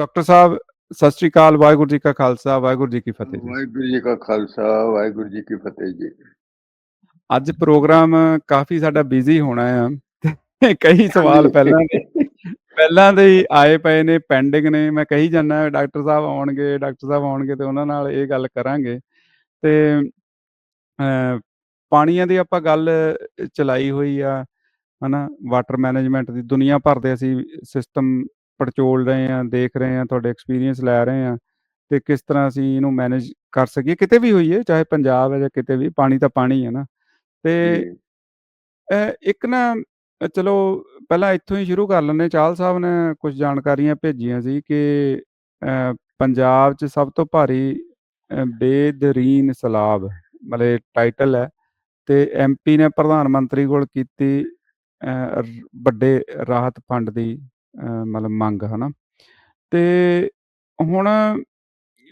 Doctor ਸਾਹਿਬ ਸਤਿ ਸ਼੍ਰੀ ਅਕਾਲ ਵਾਹਿਗੁਰੂ ਜੀ ਕਾ ਖਾਲਸਾ ਵਾਹਿਗੁਰੂ ਜੀ ਕੀ ਫਤਿਹ ਜੀ। ਵਾਹਿਗੁਰੂ ਜੀ ਕਾ ਖਾਲਸਾ ਵਾਹਿਗੁਰੂ ਜੀ ਕੀ ਫਤਿਹ ਜੀ। ਅੱਜ ਪ੍ਰੋਗਰਾਮ ਕਾਫੀ ਸਾਡਾ ਬਿਜ਼ੀ ਹੋਣਾ ਆ। ਕਈ ਸਵਾਲ ਪਹਿਲਾਂ ਦੇ ਪਹਿਲਾਂ ਦੇ ਹੀ ਆਏ ਪਏ ਨੇ ਪੈਂਡਿੰਗ ਨੇ। ਮੈਂ ਕਹੀ ਜਾਂਦਾ ਡਾਕਟਰ ਸਾਹਿਬ ਆਉਣਗੇ ਡਾਕਟਰ ਸਾਹਿਬ ਆਉਣਗੇ ਤੇ ਉਹਨਾਂ ਨਾਲ ਇਹ ਗੱਲ ਕਰਾਂਗੇ। ਤੇ ਪਾਣੀਆਂ ਦੀ ਆਪਾਂ ਗੱਲ ਚਲਾਈ ਹੋਈ ਆ ਹਨਾ? ਵਾਟਰ ਮੈਨੇਜਮੈਂਟ ਦੀ ਦੁਨੀਆ ਭਰ ਦੇ ਅਸੀਂ ਸਿਸਟਮ ਪੜਚੋਲ ਰਹੇ ਆ ਦੇਖ ਰਹੇ ਆ ਤੁਹਾਡੇ ਐਕਸਪੀਰੀਅੰਸ ਲੈ ਰਹੇ ਆ ਤੇ ਕਿਸ ਤਰ੍ਹਾਂ ਅਸੀਂ ਇਹਨੂੰ ਮੈਨੇਜ ਕਰ ਸਕੀਏ? ਕਿਤੇ ਵੀ ਹੋਈਏ ਚਾਹੇ ਪੰਜਾਬ ਹੈ ਜਾਂ ਕਿਤੇ ਵੀ ਪਾਣੀ ਤਾਂ ਪਾਣੀ ਹੈ ਨਾ। ਤੇ ਇੱਕ ਨਾ ਚਲੋ ਪਹਿਲਾਂ ਇੱਥੋਂ ਹੀ ਸ਼ੁਰੂ ਕਰ ਲੈਂਦੇ ਚਾਹਲ ਸਾਹਿਬ ਨੇ ਕੁਝ ਜਾਣਕਾਰੀਆਂ ਭੇਜੀਆਂ ਸੀ ਕਿ ਪੰਜਾਬ 'ਚ ਸਭ ਤੋਂ ਭਾਰੀ ਬੇਦਰੀਨ ਸਲਾਬ ਮਤਲਬ ਟਾਈਟਲ ਹੈ ਤੇ ਐਮਪੀ ਨੇ ਪ੍ਰਧਾਨ ਮੰਤਰੀ ਕੋਲ ਕੀਤੀ ਵੱਡੇ ਰਾਹਤ ਫੰਡ ਦੀ ਅ, ਮਤਲਬ ਮੰਗ ਹਨਾ। ਤੇ ਹੁਣ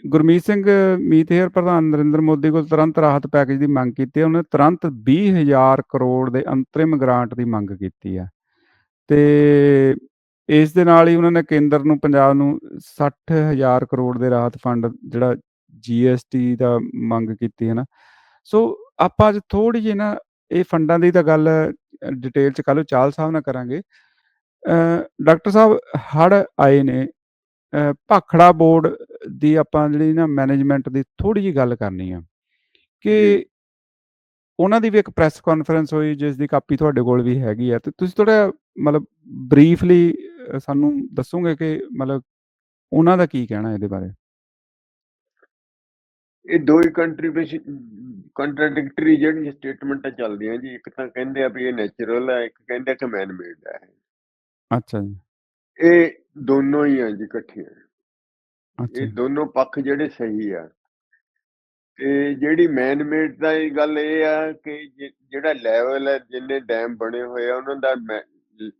ਗੁਰਮੀਤ ਸਿੰਘ ਮੀਤੇਰ ਪ੍ਰਧਾਨ ਨਰਿੰਦਰ ਮੋਦੀ ਕੋਲ ਤੁਰੰਤ ਰਾਹਤ ਪੈਕੇਜ ਦੀ ਮੰਗ ਕੀਤੀ ਹੈ। ਉਹਨੇ ਤੁਰੰਤ 20000 ਕਰੋੜ ਦੇ ਅੰਤਰਿਮ ਗ੍ਰਾਂਟ ਦੀ ਮੰਗ ਕੀਤੀ ਹੈ। ਤੇ ਇਸ ਦੇ ਨਾਲ ਹੀ ਉਹਨਾਂ ਨੇ ਕੇਂਦਰ ਨੂੰ ਪੰਜਾਬ ਨੂੰ 60000 ਕਰੋੜ ਦੇ ਰਾਹਤ ਫੰਡ ਜਿਹੜਾ ਜੀਐਸਟੀ ਦਾ ਮੰਗ ਕੀਤੀ ਹੈ ਨਾ। ਸੋ ਆਪਾਂ ਅੱਜ ਥੋੜੀ ਜਿਹੀ ਨਾ ਇਹ ਫੰਡਾਂ ਦੀ ਤਾਂ ਗੱਲ ਡਿਟੇਲ ਚ ਕੱਲ੍ਹ ਚਾਲ ਸਾਹਿਬ ਨਾਲ ਕਰਾਂਗੇ। ਡਾਕਟਰ ਸਾਹਿਬ ਹੜ ਆਏ ਨੇ। ਭਾਖੜਾ ਬੋਰਡ ਦੀ ਆਪਾਂ ਜਿਹੜੀ ਨਾ ਮੈਨੇਜਮੈਂਟ ਦੀ ਥੋੜੀ ਜਿਹੀ ਗੱਲ ਕਰਨੀ ਆ ਕਿ ਜੀ। ਉਹਨਾਂ ਦੀ ਵੀ ਇੱਕ ਪ੍ਰੈਸ ਕਾਨਫਰੰਸ ਹੋਈ ਜਿਸ ਦੀ ਕਾਪੀ ਤੁਹਾਡੇ ਕੋਲ ਵੀ ਹੈਗੀ ਆ। ਤੇ ਤੁਸੀਂ ਥੋੜਾ ਮਤਲਬ ਬਰੀਫਲੀ ਸਾਨੂੰ ਦੱਸੋਗੇ ਕਿ ਮਤਲਬ ਉਹਨਾਂ ਦਾ ਕੀ ਕਹਿਣਾ ਇਹਦੇ ਬਾਰੇ? ਇਹ ਦੋ ਹੀ ਕੰਟਰੀ ਵਿੱਚ ਕੰਟਰਡਿਕਟਰੀ ਜਿਹੜੀ ਸਟੇਟਮੈਂਟਾਂ ਚੱਲਦੀਆਂ ਜੀ ਇੱਕ ਤਾਂ ਕਹਿੰਦੇ ਆ ਵੀ ਇਹ ਨੇਚਰਲ ਹੈ ਇੱਕ ਕਹਿੰਦੇ ਕਿ ਮੈਨ ਮੇਡ ਹੈ ਅੱਛਾ ਜੀ। ਇਹ ਦੋਨੋਂ ਹੀ ਆ ਜੀ ਇਕੱਠੀਆਂ। ਅੱਛਾ ਇਹ ਜੀ, ਦੋਨੋਂ ਪੱਖ ਜਿਹੜੇ ਸਹੀ ਆ। ਤੇ ਜਿਹੜੀ ਮੈਨ ਮੇਡ ਦਾ ਇਹ ਗੱਲ ਇਹ ਆ ਕਿ ਜਿ- ਜਿਹੜਾ ਲੈਵਲ ਹੈ ਜਿੰਨੇ ਡੈਮ ਬਣੇ ਹੋਏ ਆ ਉਹਨਾਂ ਦਾ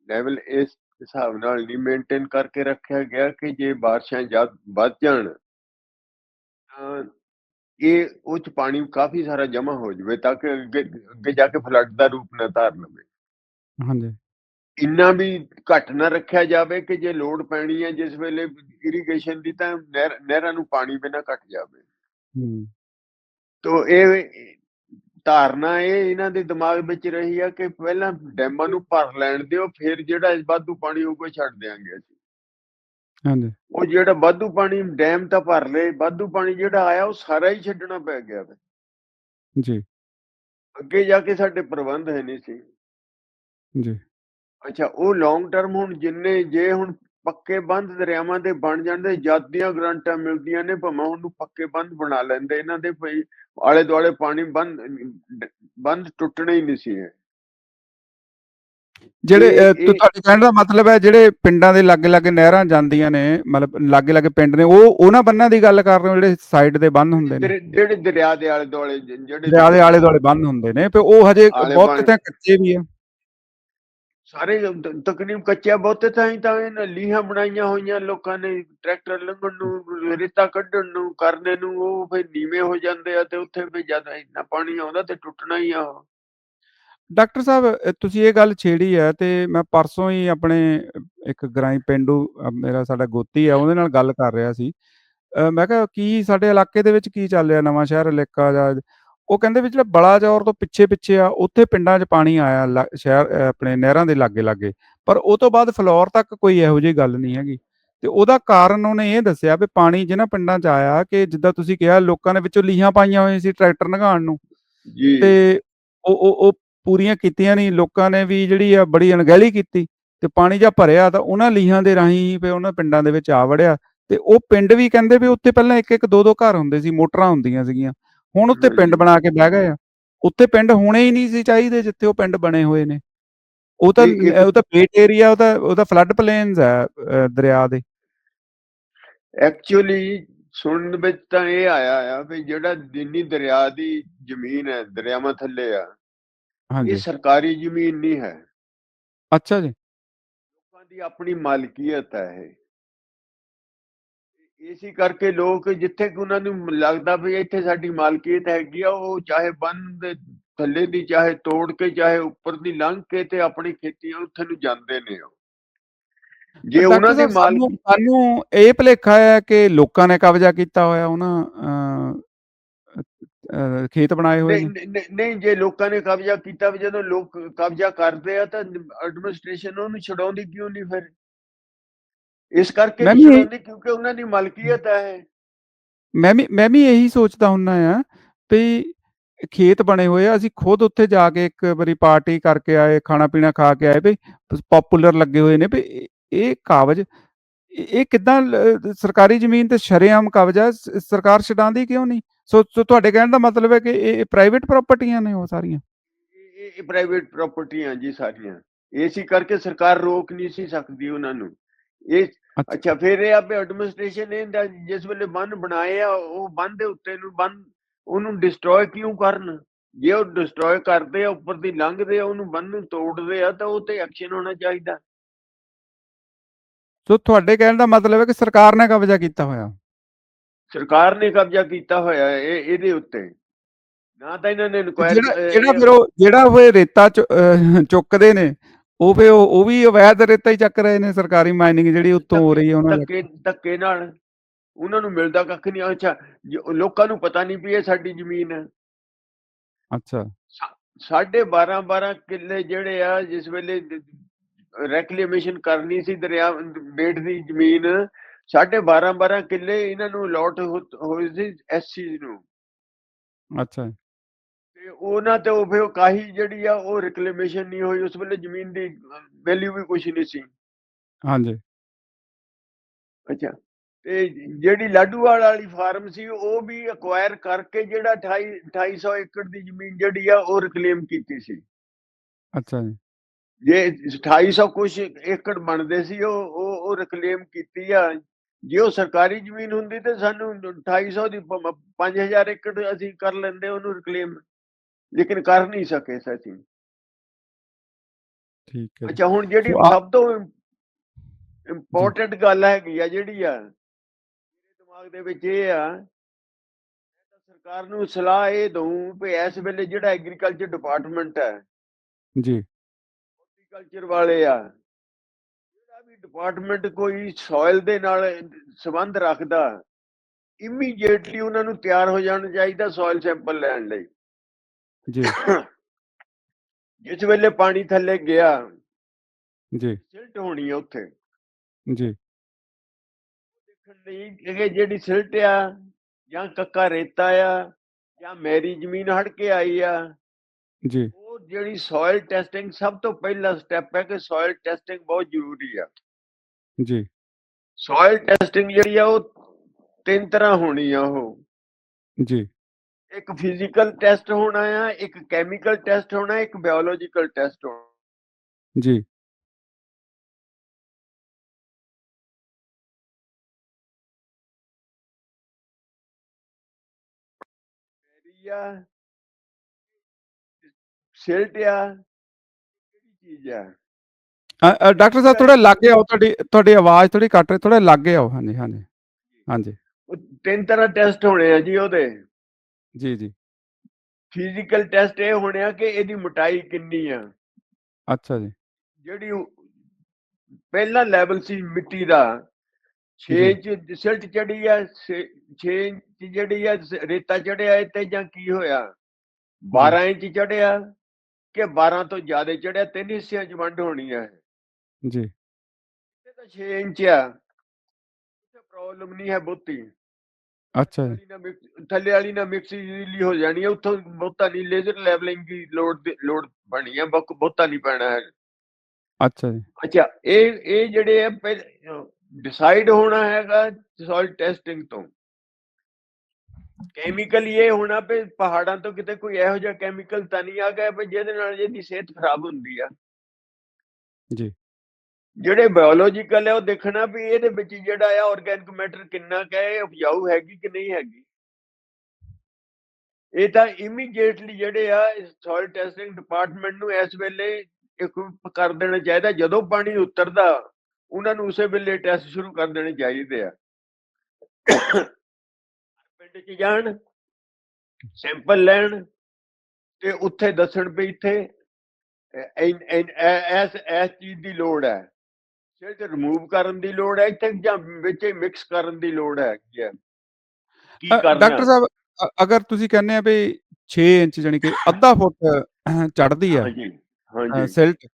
ਲੈਵਲ ਇਸ ਹਿਸਾਬ ਨਾਲ ਨਹੀਂ ਮੇਨਟੇਨ ਕਰਕੇ ਰੱਖਿਆ ਗਿਆ ਕਿ ਜੇ ਬਾਰਿਸ਼ਾਂ ਜਦ ਵੱਧ ਜਾਣ ਤਾਂ ਇਹ ਉਹ ਚ ਪਾਣੀ ਕਾਫੀ ਸਾਰਾ ਜਮ੍ਹਾਂ ਹੋ ਜਾਵੇ ਤਾਂ ਕਿ ਅੱਗੇ ਅੱਗੇ ਜਾ ਕੇ ਫਲੱਡ ਦਾ ਰੂਪ ਨਾ ਧਾਰ ਲਵੇ ਹਾਂਜੀ। ਇੰਨਾ ਵੀ ਘੱਟ ਨਾ ਰੱਖਿਆ ਜਾਵੇ ਕਿ ਜੇ ਲੋਡ ਪੈਣੀ ਹੈ ਜਿਸ ਵੇਲੇ ਇਰੀਗੇਸ਼ਨ ਦੀ ਤਾਂ ਨਹਿਰ- ਨੂੰ ਪਾਣੀ ਬਿਨਾ ਘਟ ਜਾਵੇ। ਹੂੰ। ਤੋ ਇਹ ਧਾਰਨਾ ਇਹ ਇਹਨਾਂ ਦੇ ਦਿਮਾਗ ਵਿੱਚ ਰਹੀ ਆ ਕਿ ਪਹਿਲਾਂ ਡੈਮਾਂ ਨੂੰ ਭਰ ਲੈਣ ਦਿਓ ਫਿਰ ਜਿਹੜਾ ਵਾਧੂ ਪਾਣੀ ਹੋਊਗਾ ਛੱਡ ਦਿਆਂਗੇ ਅਸੀਂ। ਹਾਂਜੀ। ਉਹ ਜਿਹੜਾ ਵਾਧੂ ਪਾਣੀ ਡੈਮ ਤਾਂ ਭਰ ਲਏ ਵਾਧੂ ਪਾਣੀ ਜਿਹੜਾ ਆਇਆ ਉਹ ਸਾਰਾ ਹੀ ਛੱਡਣਾ ਪੈ ਗਿਆ ਵੇ। ਜੀ। ਅੱਗੇ ਜਾ ਕੇ ਸਾਡੇ ਪ੍ਰਬੰਧ ਹੈ ਨਹੀਂ ਸੀ। ਜੀ। ਅੱਛਾ ਉਹ ਲੌਂਗ ਟਰਮ ਹੁਣ ਜਿੰਨੇ ਜੇ ਹੁਣ ਪੱਕੇ ਬੰਦ ਦਰਿਆਵਾਂ ਦੇ ਬਣ ਜਾਂਦੇ ਜਦ ਦੀਆਂ ਗਰੰਟਾਂ ਮਿਲਦੀਆਂ ਨੇ ਭਾਵੇਂ ਉਹਨੂੰ ਪੱਕੇ ਬੰਦ ਬਣਾ ਲੈਂਦੇ ਇਹਨਾਂ ਦੇ ਭਈ ਆਲੇ ਦੁਆਲੇ ਪਾਣੀ ਬੰਦ ਬੰਦ ਟੁੱਟਣੇ ਹੀ ਨਹੀਂ ਸੀ। ਜਿਹੜੇ ਤੁਹਾਡੇ ਕਹਿਣ ਦਾ ਮਤਲਬ ਹੈ ਜਿਹੜੇ ਪਿੰਡਾਂ ਦੇ ਲਾਗੇ ਲਾਗੇ ਨਹਿਰਾਂ ਜਾਂਦੀਆਂ ਨੇ ਮਤਲਬ ਲਾਗੇ ਲਾਗੇ ਪਿੰਡ ਨੇ ਉਹ ਉਹਨਾਂ ਬੰਨਾਂ ਦੀ ਗੱਲ ਕਰ ਰਹੇ ਹੋ ਜਿਹੜੇ ਸਾਈਡ ਦੇ ਬੰਨ ਹੁੰਦੇ ਨੇ ਜਿਹੜੇ ਦਰਿਆ ਦੇ ਆਲੇ ਦੁਆਲੇ ਜਿਹੜੇ ਦਰਿਆ ਦੇ ਆਲੇ ਦੁਆਲੇ ਬੰਨ ਹੁੰਦੇ ਨੇ ਤੇ ਉਹ ਹਜੇ ਬਹੁਤ ਬੰਨ੍ਹ। ਤਾਂ ਕੱਚੇ ਵੀ ਆ ਸਾਰੇ ਤਕਰੀਬ ਕੱਚਿਆ ਬਹੁਤੇ ਤਾਂ ਤਾਂ ਇਹਨਾਂ ਲੀਹਾਂ ਬਣਾਈਆਂ ਹੋਈਆਂ ਲੋਕਾਂ ਨੇ, ਟਰੈਕਟਰ ਲੰਘਣ ਨੂੰ, ਰੇਤਾ ਕੱਢਣ ਨੂੰ, ਕਰਨੇ ਨੂੰ, ਉਹ ਫਿਰ ਨੀਵੇਂ ਹੋ ਜਾਂਦੇ ਆ ਤੇ ਉੱਥੇ ਵੀ ਜਦ ਇੰਨਾ ਪਾਣੀ ਆਉਂਦਾ ਤੇ ਟੁੱਟਣਾ ਹੀ ਆ ਡਾਕਟਰ ਸਾਹਿਬ ਤੁਸੀਂ ਇਹ ਗੱਲ ਛੇੜੀ ਹੈ ਤੇ ਮੈਂ ਪਰਸੋਂ ਹੀ ਆਪਣੇ ਇੱਕ ਗ੍ਰਾਈ ਪਿੰਡੂ ਮੇਰਾ ਸਾਡਾ ਗੋਤੀ ਆ, ਉਹਦੇ ਨਾਲ ਗੱਲ ਕਰ ਰਿਹਾ ਸੀ। ਮੈਂ ਕਿਹਾ ਕੀ ਸਾਡੇ ਇਲਾਕੇ ਦੇ ਵਿੱਚ ਕੀ ਚੱਲ ਰਿਹਾ? ਨਵਾਂ ਸ਼ਹਿਰ ਇਲਾਕਾ ਜਾਂ ਉਹ ਕਹਿੰਦੇ ਵੀ ਜਿਹੜਾ ਬਲਾਚੌਰ ਤੋਂ ਪਿੱਛੇ ਪਿੱਛੇ ਆ ਉੱਥੇ ਪਿੰਡਾਂ 'ਚ ਪਾਣੀ ਆਇਆ ਸ਼ਹਿਰ ਆਪਣੇ ਨਹਿਰਾਂ ਦੇ ਲਾਗੇ ਲਾਗੇ। ਪਰ ਉਹ ਤੋਂ ਬਾਅਦ ਫਲੋਰ ਤੱਕ ਕੋਈ ਇਹੋ ਜਿਹੀ ਗੱਲ ਨਹੀਂ ਹੈਗੀ। ਤੇ ਉਹਦਾ ਕਾਰਨ ਉਹਨੇ ਇਹ ਦੱਸਿਆ ਵੀ ਪਾਣੀ ਜਿਹਨਾਂ ਪਿੰਡਾਂ 'ਚ ਆਇਆ ਕਿ ਜਿੱਦਾਂ ਤੁਸੀਂ ਕਿਹਾ ਲੋਕਾਂ ਨੇ ਵਿੱਚੋਂ ਲੀਹਾਂ ਪਾਈਆਂ ਹੋਈਆਂ ਸੀ ਟਰੈਕਟਰ ਲੰਘਾਉਣ ਨੂੰ। ਜੀ। ਤੇ ਉਹ ਉਹ ਉਹ ਪੂਰੀਆਂ ਕੀਤੀਆਂ ਨਹੀਂ ਲੋਕਾਂ ਨੇ ਵੀ ਜਿਹੜੀ ਆ ਬੜੀ ਅਣਗਹਿਲੀ ਕੀਤੀ ਤੇ ਪਾਣੀ ਜਾਂ ਭਰਿਆ ਤਾਂ ਉਹਨਾਂ ਲੀਹਾਂ ਦੇ ਰਾਹੀਂ ਫਿਰ ਉਹਨਾਂ ਪਿੰਡਾਂ ਦੇ ਵਿੱਚ ਆ ਵੜਿਆ। ਤੇ ਉਹ ਪਿੰਡ ਵੀ ਕਹਿੰਦੇ ਵੀ ਉੱਥੇ ਪਹਿਲਾਂ ਇੱਕ ਇੱਕ ਦੋ ਦੋ ਘਰ ਹੁੰਦੇ ਸੀ ਮੋਟਰਾਂ ਹੁੰਦੀਆਂ ਸੀਗੀਆਂ। ਹੁਣ ਉੱਤੇ ਪਿੰਡ। ਬਣਾ ਕੇ ਬਹਿ ਗਏ ਆ। ਉੱਥੇ ਪਿੰਡ ਹੋਣੇ ਹੀ ਨਹੀਂ ਸੀ ਚਾਹੀਦੇ ਜਿੱਥੇ ਉਹ ਪਿੰਡ ਬਣੇ ਹੋਏ ਨੇ। ਉਹ ਤਾਂ ਇਹ- ਇਹ- ਉਹ ਤਾਂ ਬੇਟ ਏਰੀਆ ਉਹਦਾ ਉਹਦਾ ਫਲੱਡ ਪਲੇਨਸ ਹੈ ਅ, ਦਰਿਆ ਦੇ। ਐਕਚੁਅਲੀ ਸੁਣਨ ਵਿੱਚ ਤਾਂ ਇਹ ਆਇਆ ਆ ਵੀ ਜਿਹੜਾ ਜਿੰਨੀ ਦਰਿਆ ਦੀ ਜ਼ਮੀਨ ਹੈ ਦਰਿਆਵਾਂ ਥੱਲੇ ਆ ਇਹ ਹਾਂਜੀ। ਸਰਕਾਰੀ ਜ਼ਮੀਨ ਨਹੀਂ ਹੈ। ਅੱਛਾ ਜੀ। ਲੋਕਾਂ ਦੀ ਆਪਣੀ ਮਾਲਕੀਅਤ ਹੈ ਇਹ। ਇਸੇ ਕਰਕੇ ਲੋਕ ਜਿੱਥੇ ਕਿ ਉਹਨਾਂ ਨੂੰ ਲੱਗਦਾ ਵੀ ਇੱਥੇ ਸਾਡੀ ਮਾਲਕੀਅਤ ਹੈਗੀ ਆ ਉਹ ਚਾਹੇ ਬੰਨ ਦੇ ਥੱਲੇ ਦੀ ਚਾਹੇ ਤੋੜ ਕੇ ਚਾਹੇ ਉੱਪਰ ਦੀ ਲੰਘ ਕੇ ਤੇ ਆਪਣੀ ਖੇਤੀਆਂ ਉੱਥੇ ਨੂੰ ਜਾਂਦੇ ਨੇ ਉਹ। ਜੇ ਉਹਨਾਂ ਦੀ ਮਾਲਕੀ ਸਾਨੂੰ ਇਹ ਭੁਲੇਖਾ ਹੈ ਕਿ ਲੋਕਾਂ ਨੇ ਕਬਜ਼ਾ ਕੀਤਾ ਹੋਇਆ ਉਹਨਾਂ ਖੇਤ ਬਣਾਏ ਹੋਏ ਨੇ। ਨਹੀਂ ਜੇ ਲੋਕਾਂ ਨੇ ਕਬਜ਼ਾ ਕੀਤਾ ਵੀ ਜਦੋਂ ਲੋਕ ਕਬਜ਼ਾ ਕਰਦੇ ਆ ਤਾਂ ਐਡਮਿਨਿਸਟ੍ਰੇਸ਼ਨ ਉਹਨੂੰ ਛਡਾਉਂਦੀ ਕਿਉਂ ਨਹੀਂ ਫਿਰ? ਇਸ ਕਰਕੇ ਮੈਂ ਨਹੀਂ ਵੀ- ਕਿਉਂਕਿ ਉਹਨਾਂ ਦੀ ਮਲਕੀਅਤ ਹੈ ਮੈਂ ਵੀ ਮੈਂ ਵੀ ਇਹੀ ਸੋਚਦਾ ਹੁੰਨਾ ਆ ਵੀ ਖੇਤ ਬਣੇ ਹੋਏ ਆ ਅਸੀਂ ਖੁਦ ਉੱਥੇ ਜਾ ਕੇ ਇੱਕ ਵਾਰੀ ਪਾਰਟੀ ਕਰਕੇ ਆਏ ਖਾਣਾ ਪੀਣਾ ਖਾ ਕੇ ਆਏ ਵੀ ਪਪੂਲਰ ਲੱਗੇ ਹੋਏ ਨੇ ਵੀ ਇਹ- ਇਹ ਕਾਬਜ ਇਹ ਕਿਦਾਂ ਸਰਕਾਰੀ ਜ਼ਮੀਨ ਤੇ ਸ਼ਰੇਆਮ ਕਬਜ਼ਾ ਸ- ਸਰਕਾਰ ਛਡਾਉਂਦੀ ਕਿਉਂ ਨਹੀਂ? ਸੋ ਸੋ ਤੁਹਾਡੇ ਕਹਿਣ ਦਾ ਮਤਲਬ ਹੈ ਕਿ ਇਹ ਪ੍ਰਾਈਵੇਟ ਪ੍ਰਾਪਰਟੀਆਂ ਨੇ ਉਹ ਸਾਰੀਆਂ। ਇਹ ਇਹ ਪ੍ਰਾਈਵੇਟ ਪ੍ਰਾਪਰਟੀਆਂ ਜੀ ਸਾਰੀਆਂ। ਇਸੇ ਕਰਕੇ ਸਰਕਾਰ ਰੋਕ ਨਹੀਂ ਸੀ ਸਕਦੀ ਉਹਨਾਂ ਨੂੰ। ਇਹ ਅੱਛਾ। ਫਿਰ ਇਹ ਆਪੇ ਐਡਮਿਨਿਸਟ੍ਰੇਸ਼ਨ ਇਹਦਾ ਜਿਸ ਵੇਲੇ ਬੰਨ ਬਣਾਏ ਆ ਉਹ ਬੰਨ ਦੇ ਉੱਤੇ ਨੂੰ ਬੰਨ ਉਹਨੂੰ ਡਿਸਟਰੋਏ ਕਿਉਂ ਕਰਨ? ਜੇ ਉਹ ਡਿਸਟਰੋਏ ਕਰਦੇ ਆ ਉੱਪਰ ਦੀ ਲੰਘਦੇ ਆ ਉਹਨੂੰ ਬੰਨ ਨੂੰ ਤੋੜਦੇ ਆ ਤਾਂ ਉਹ ਤੇ ਐਕਸ਼ਨ ਹੋਣਾ ਚਾਹੀਦਾ। ਸੋ ਤੁਹਾਡੇ ਕਹਿਣ ਦਾ ਮਤਲਬ ਹੈ ਕਿ ਸਰਕਾਰ ਨੇ ਕਬਜ਼ਾ ਕੀਤਾ ਹੋਇਆ। ਸਰਕਾਰ ਨੇ ਕਬਜ਼ਾ ਕੀਤਾ ਹੋਇਆ ਇਹ ਇਹਦੇ ਉੱਤੇ। ਨਾ ਤਾਂ ਇਹਨਾਂ ਨੇ ਇਨਕੁਆਇਰੀ ਜਿਹੜਾ ਫਿਰ ਉਹ ਜਿਹੜਾ ਉਹ ਰੇਤਾ ਚੁੱਕਦੇ ਨੇ ਉਹ ਫਿਰ ਉਹ ਵੀ ਅਵੈਧ ਰੇਤਾ ਹੀ ਚੱਕ ਰਹੇ ਨੇ ਸਰਕਾਰੀ ਮਾਈਨਿੰਗ ਜਿਹੜੀ ਉੱਤੋਂ ਹੋ ਰਹੀ ਹੈ ਉਹਨਾਂ ਦੀ। ਧੱਕੇ ਧੱਕੇ ਨਾਲ ਉਹਨਾਂ ਨੂੰ ਮਿਲਦਾ ਕੱਖ ਨਹੀਂ। ਅੱਛਾ ਲੋਕਾਂ ਨੂੰ ਪਤਾ ਨਹੀਂ ਵੀ ਇਹ ਸਾਡੀ ਜ਼ਮੀਨ ਹੈ। ਅੱਛਾ। ਸਾਢੇ 12 12 ਕਿੱਲੇ ਜਿਹੜੇ ਆ ਜਿਸ ਵੇਲੇ ਰੈਕਲੇਮੇਸ਼ਨ ਕਰਨੀ ਸੀ ਦਰਿਆ ਬੇਟ ਦੀ ਜ਼ਮੀਨ ਸਾਢੇ 12 12 ਕਿੱਲੇ ਇਹਨਾਂ ਨੂੰ ਅਲਾਟ ਹੋਏ ਸੀ ਐਸਸੀ ਨੂੰ। ਅੱਛਾ। ਤੇ ਉਹਨਾਂ ਤੇ ਉਹ ਫਿਰ ਕਾਹੀ ਜਿਹੜੀ ਆ ਉਹ ਰੈਕਲੇਮੇਸ਼ਨ ਨਹੀਂ ਹੋਈ ਉਸ ਵੇਲੇ ਜ਼ਮੀਨ ਦੀ ਵੈਲਿਊ ਵੀ ਕੁਝ ਨਹੀਂ ਸੀ। ਹਾਂਜੀ। ਅੱਛਾ ਤੇ ਜਿਹੜੀ ਲਾਡੂਵਾਲ ਵਾਲੀ ਫਾਰਮ ਸੀ ਉਹ ਵੀ ਅਕਵਾਇਰ ਕਰਕੇ ਜਿਹੜਾ 28 2800 ਏਕੜ ਦੀ ਜ਼ਮੀਨ ਜਿਹੜੀ ਆ ਉਹ ਰਿਕਲੇਮ ਕੀਤੀ ਸੀ। ਅੱਛਾ ਜੀ। ਜੇ 2800 ਕੁਛ ਏਕੜ ਬਣਦੇ ਸੀ ਉਹ ਉਹ ਉਹ ਰਿਕਲੇਮ ਕੀਤੀ ਆ। ਜੇ ਉਹ ਸਰਕਾਰੀ ਜ਼ਮੀਨ ਹੁੰਦੀ ਤੇ ਸਾਨੂੰ 2800 ਦੀ 5000 ਏਕੜ ਅਸੀਂ ਕਰ ਲੈਂਦੇ ਉਹਨੂੰ ਰਿਕਲੇਮ ਲੇਕਿਨ ਕਰ ਨਹੀਂ ਸਕੇ ਸੱਚੀ ਠੀਕ ਹੈ ਜੀ। ਅੱਛਾ ਹੁਣ ਜਿਹੜੀ ਸੋ ਆ- ਸਭ ਤੋਂ ਇੰਪੋਰਟੈਂਟ ਗੱਲ ਹੈਗੀ ਆ ਜਿਹੜੀ ਆ ਮੇਰੇ ਦਿਮਾਗ ਦੇ ਵਿੱਚ ਇਹ ਆ ਮੈਂ ਤਾਂ ਸਰਕਾਰ ਨੂੰ ਸਲਾਹ ਇਹ ਦਊਂ ਵੀ ਇਸ ਵੇਲੇ ਜਿਹੜਾ ਐਗਰੀਕਲਚਰ ਡਿਪਾਰਟਮੈਂਟ ਹੈ ਜੀ। ਹਾਰਟੀਕਲਚਰ ਵਾਲੇ ਆ ਜਿਹੜਾ ਵੀ ਡਿਪਾਰਟਮੈਂਟ ਕੋਈ ਸੋਇਲ ਦੇ ਨਾਲ ਸੰਬੰਧ ਰੱਖਦਾ ਇਮੀਡੀਏਟਲੀ ਉਹਨਾਂ ਨੂੰ ਤਿਆਰ ਹੋ ਜਾਣਾ ਚਾਹੀਦਾ ਸੋਇਲ ਸੈਂਪਲ ਲੈਣ ਲਈ। ਜੀ ਜਿਸ ਵੇਲੇ ਪਾਣੀ ਥੱਲੇ ਗਿਆ ਜੀ ਸਿਲਟ ਹੋਣੀ ਆ ਉੱਥੇ ਜੀ ਦੇਖਣ ਲਈ ਕਿ ਜਿਹੜੀ ਸਿਲਟ ਆ ਜਾਂ ਕੱਕਾ ਰੇਤਾ ਆ ਜਾਂ ਮੈਰੀ ਜ਼ਮੀਨ ਹੜ ਕੇ ਆਈ ਆ ਜੀ ਉਹ ਜਿਹੜੀ ਸੋਇਲ ਟੈਸਟਿੰਗ ਸਭ ਤੋਂ ਪਹਿਲਾ ਸਟੈਪ ਹੈ ਕਿ ਸੋਇਲ ਟੈਸਟਿੰਗ ਬਹੁਤ ਜ਼ਰੂਰੀ ਆ ਜੀ ਸੋਇਲ ਟੈਸਟਿੰਗ ਜਿਹੜੀ ਆ ਉਹ ਤਿੰਨ ਤਰ੍ਹਾਂ ਹੋਣੀ ਆ ਉਹ ਜੀ ਇੱਕ ਫਿਜ਼ੀਕਲ ਟੈਸਟ ਹੋਣਾ ਆ ਇੱਕ ਕੈਮੀਕਲ ਟੈਸਟ ਹੋਣਾ ਇੱਕ ਬਾਇਓਲੋਜੀਕਲ ਟੈਸਟ ਹੋਣਾ। ਜੀ। ਮੈਰੀ ਆ ਸਿਲਟ ਆ ਕਿਹੜੀ ਚੀਜ਼ ਆ? ਡਾਕਟਰ ਸਾਹਿਬ ਥੋੜਾ ਲਾਗੇ ਆਓ ਤੁਹਾਡੀ ਤੁਹਾਡੀ ਆਵਾਜ਼ ਥੋੜੀ ਕੱਟ ਰਹੀ ਥੋੜਾ ਲਾਗੇ ਆਓ। ਹਾਂਜੀ ਹਾਂਜੀ ਹਾਂਜੀ। ਉਹ ਤਿੰਨ ਤਰ੍ਹਾਂ ਟੈਸਟ ਹੋਣੇ ਆ ਜੀ ਉਹਦੇ। ਜੀ ਜੀ। ਫਿਜ਼ੀਕਲ ਟੈਸਟ ਇਹ ਹੋਣੇ ਆ ਕਿ ਇਹਦੀ ਮੋਟਾਈ ਕਿੰਨੀ ਆ। ਅੱਛਾ ਜੀ। ਜਿਹੜੀ ਉਹ ਪਹਿਲਾ ਲੈਵਲ ਸੀ ਮਿੱਟੀ ਦਾ। 6 ਜੀ। ਇੰਚ ਸਿਲਟ ਚੜੀ ਆ 6 ਇੰਚ ਜਿਹੜੀ ਆ ਸ- ਰੇਤਾ ਚੜਿਆ ਇਹ ਤੇ ਜਾਂ ਕੀ ਹੋਇਆ? 12 ਇੰਚ ਚੜਿਆ ਕਿ 12 ਤੋਂ ਜ਼ਿਆਦਾ ਚੜਿਆ ਤਿੰਨ ਹਿੱਸਿਆਂ 'ਚ ਵੰਡ ਹੋਣੀ ਆ ਜੀ। ਇਹ ਤਾਂ 6 ਇੰਚ ਆ। ਉੱਥੇ ਪ੍ਰੋਬਲਮ ਨਹੀਂ ਹੈ ਬਹੁਤੀ। ਅੱਛਾ ਜੀ। ਵਾਲੀ ਨਾਲ mix- ਥੱਲੇ ਵਾਲੀ ਨਾਲ ਮਿਕਸ ਇਜ਼ੀਲੀ ਹੋ ਜਾਣੀ ਹੈ ਉੱਥੋਂ ਬਹੁਤਾ ਨਹੀਂ ਲੇਜ਼ਰ ਲੈਵਲਿੰਗ ਦੀ ਲੋੜ ਦੀ ਲੋੜ ਬਣੀ ਹੈ ਬਹੁ- ਬਹੁਤਾ ਨਹੀਂ ਪੈਣਾ ਹੈ। ਅੱਛਾ ਜੀ। ਅੱਛਾ ਇਹ ਇਹ ਜਿਹੜੇ ਆ ਡਿਸਾਈਡ ਹੋਣਾ ਹੈਗਾ ਸੋਇਲ ਟੈਸਟਿੰਗ ਤੋਂ। ਕੈਮੀਕਲ ਇਹ ਹੋਣਾ ਵੀ ਪਹਾੜਾਂ ਤੋਂ ਕਿਤੇ ਕੋਈ ਇਹੋ ਜਿਹਾ ਕੈਮੀਕਲ ਤਾਂ ਨਹੀਂ ਆ ਗਿਆ ਵੀ ਜਿਹਦੇ ਨਾਲ ਇਹਦੀ ਸਿਹਤ ਖਰਾਬ ਹੁੰਦੀ ਆ। ਜੀ। ਜਿਹੜੇ ਬਾਇਓਲੋਜੀਕਲ ਹੈ, ਉਹ ਦੇਖਣਾ ਵੀ ਇਹਦੇ ਵਿੱਚ ਜਿਹੜਾ ਆ ਆਰਗੈਨਿਕ ਮੈਟਰ ਕਿੰਨਾ ਕੁ ਹੈ ਉਪਜਾਊ ਹੈਗੀ ਕਿ ਨਹੀਂ ਹੈਗੀ। ਇਹ ਤਾਂ ਇਮੀਡੀਏਟਲੀ ਜਿਹੜੇ ਆ ਸੋਇਲ ਟੈਸਟਿੰਗ ਡਿਪਾਰਟਮੈਂਟ ਨੂੰ ਇਸ ਵੇਲੇ equip ਕਰ ਦੇਣਾ ਚਾਹੀਦਾ। ਜਦੋਂ ਪਾਣੀ ਉਤਰਦਾ, ਉਹਨਾਂ ਨੂੰ ਉਸੇ ਵੇਲੇ ਟੈਸਟ ਸ਼ੁਰੂ ਕਰ ਦੇਣੇ ਚਾਹੀਦੇ ਆ। ਪਿੰਡ 'ਚ ਜਾਣ ਸੈਂਪਲ ਲੈਣ ਤੇ ਉੱਥੇ ਦੱਸਣ ਵੀ ਇੱਥੇ ਐਸ ਐਸ ਚੀਜ਼ ਦੀ ਲੋੜ ਹੈ। ਸਿਲਟ ਰਿਮੂਵ ਕਰਨ ਦੀ ਲੋੜ ਹੈ ਇੱਥੇ ਜਾਂ ਵਿੱਚ ਮਿਕਸ ਕਰਨ ਦੀ ਲੋੜ ਹੈ ਕੀ ਹੈ? ਕਰਨਾ? ਡਾਕਟਰ ਸਾਹਿਬ ਅਗਰ ਤੁਸੀਂ ਕਹਿੰਦੇ ਆ ਵੀ 6 ਇੰਚ ਜਾਣੀ ਕਿ ਅੱਧਾ ਫੁੱਟ ਚੜਦੀ ਹਾਂਜੀ ਹਾਂਜੀ। ਸਿਲਟ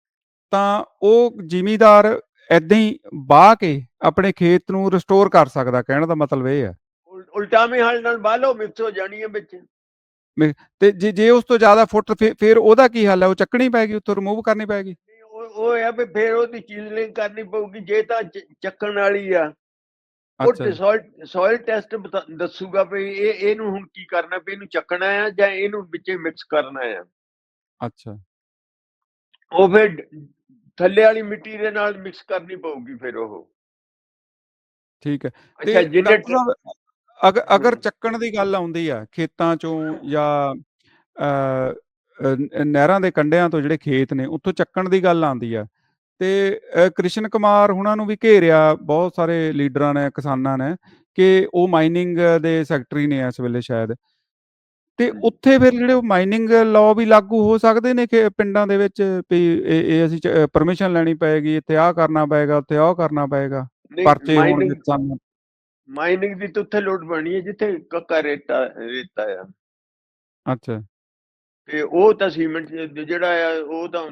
ਤਾਂ ਉਹ ਜ਼ਿਮੀਦਾਰ ਐਦਾਂ ਹੀ ਬਾਹ ਕੇ ਆਪਣੇ ਖੇਤ ਨੂੰ ਰਿਸਟੋਰ ਕਰ ਸਕਦਾ ਕਹਿਣ ਦਾ ਮਤਲਬ ਇਹ ਹੈ। ਉਲ- ਉਲਟਾਵੇਂ ਹਲ ਨਾਲ ਬਾਲੋ ਮਿਕਸ ਹੋ ਜਾਣੀ ਹੈ ਵਿੱਚ। ਤੇ ਜੇ ਜੇ ਉਸ ਤੋਂ ਜ਼ਿਆਦਾ ਫੁੱਟ ਫਿਰ ਉਹਦਾ ਕੀ ਹੱਲ ਹੈ? ਉਹ ਚੱਕਣੀ ਪੈਗੀ ਉੱਥੋਂ ਰਿਮੂਵ ਕਰਨੀ ਪੈਗੀ ਉਹ ਹੈ ਵੀ ਫਿਰ ਉਹਦੀ ਚੀਜ਼ਲਿੰਗ ਕਰਨੀ ਪਊਗੀ ਜੇ ਤਾਂ ਚੱਕਣ ਵਾਲੀ ਆ। ਉਹ ਸੋਇਲ ਸੋਇਲ ਟੈਸਟ ਦੱਸੂਗਾ ਵੀ ਇਹ ਇਹਨੂੰ ਹੁਣ ਕੀ ਕਰਨਾ ਵੀ ਇਹਨੂੰ ਚੱਕਣਾ ਆ ਜਾਂ ਇਹਨੂੰ ਵਿੱਚੇ ਮਿਕਸ ਕਰਨਾ ਆ। ਅੱਛਾ। ਉਹ ਫਿਰ ਥੱਲੇ ਵਾਲੀ ਮਿੱਟੀ ਦੇ ਨਾਲ ਮਿਕਸ ਕਰਨੀ ਪਊਗੀ ਫਿਰ ਉਹ। ਠੀਕ ਹੈ। ਅੱਛਾ ਤੇ ਡਾਕਟਰ ਅਗਰ। ਚੱਕਣ ਦੀ ਗੱਲ ਆਉਂਦੀ ਆ ਖੇਤਾਂ ਚੋਂ ਜਾਂ ਨਹਿਰਾਂ ਦੇ ਕੰਢਿਆਂ ਤੋਂ ਜਿਹੜੇ ਖੇਤ ਨੇ ਉੱਥੋਂ ਚੱਕਣ ਦੀ ਗੱਲ ਆਉਂਦੀ ਆ। ਤੇ ਕ੍ਰਿਸ਼ਨ ਕੁਮਾਰ ਹੁਣਾਂ ਨੂੰ ਵੀ ਘੇਰਿਆ ਬਹੁਤ ਸਾਰੇ ਲੀਡਰਾਂ ਨੇ ਕਿਸਾਨਾਂ ਨੇ ਕਿ ਉਹ ਮਾਈਨਿੰਗ ਦੇ ਸੈਕਟਰੀ ਨੇ ਇਸ ਵੇਲੇ ਸ਼ਾਇਦ। ਤੇ। ਉੱਥੇ ਫਿਰ ਜਿਹੜੇ ਮਾਈਨਿੰਗ ਲਾਅ ਵੀ ਲਾਗੂ ਹੋ ਸਕਦੇ ਨੇ ਕਿ ਪਿੰਡਾਂ ਦੇ ਵਿੱਚ ਵੀ ਇਹ ਅਸੀਂ ਪਰਮਿਸ਼ਨ ਲੈਣੀ ਪਏਗੀ ਇੱਥੇ ਆਹ ਕਰਨਾ ਪਏਗਾ ਉੱਥੇ ਆਹ ਕਰਨਾ ਪਏਗਾ ਪਰਚੇ ਮਾਈਨਿੰਗ ਕਿਸਾਨਾਂ ਮਾਈਨਿੰਗ ਦੀ ਤਾਂ ਉੱਥੇ ਲੋਡ ਬਣੀ ਹੈ ਜਿੱਥੇ ਕੱਕਾ ਰੇਤਾ ਰੇਤਾ ਆ। ਅੱਛਾ। ਤੇ ਉਹ ਤਾਂ ਸੀਮੈਂਟ ਜਿਹੜਾ ਆ ਉਹ ਤਾਂ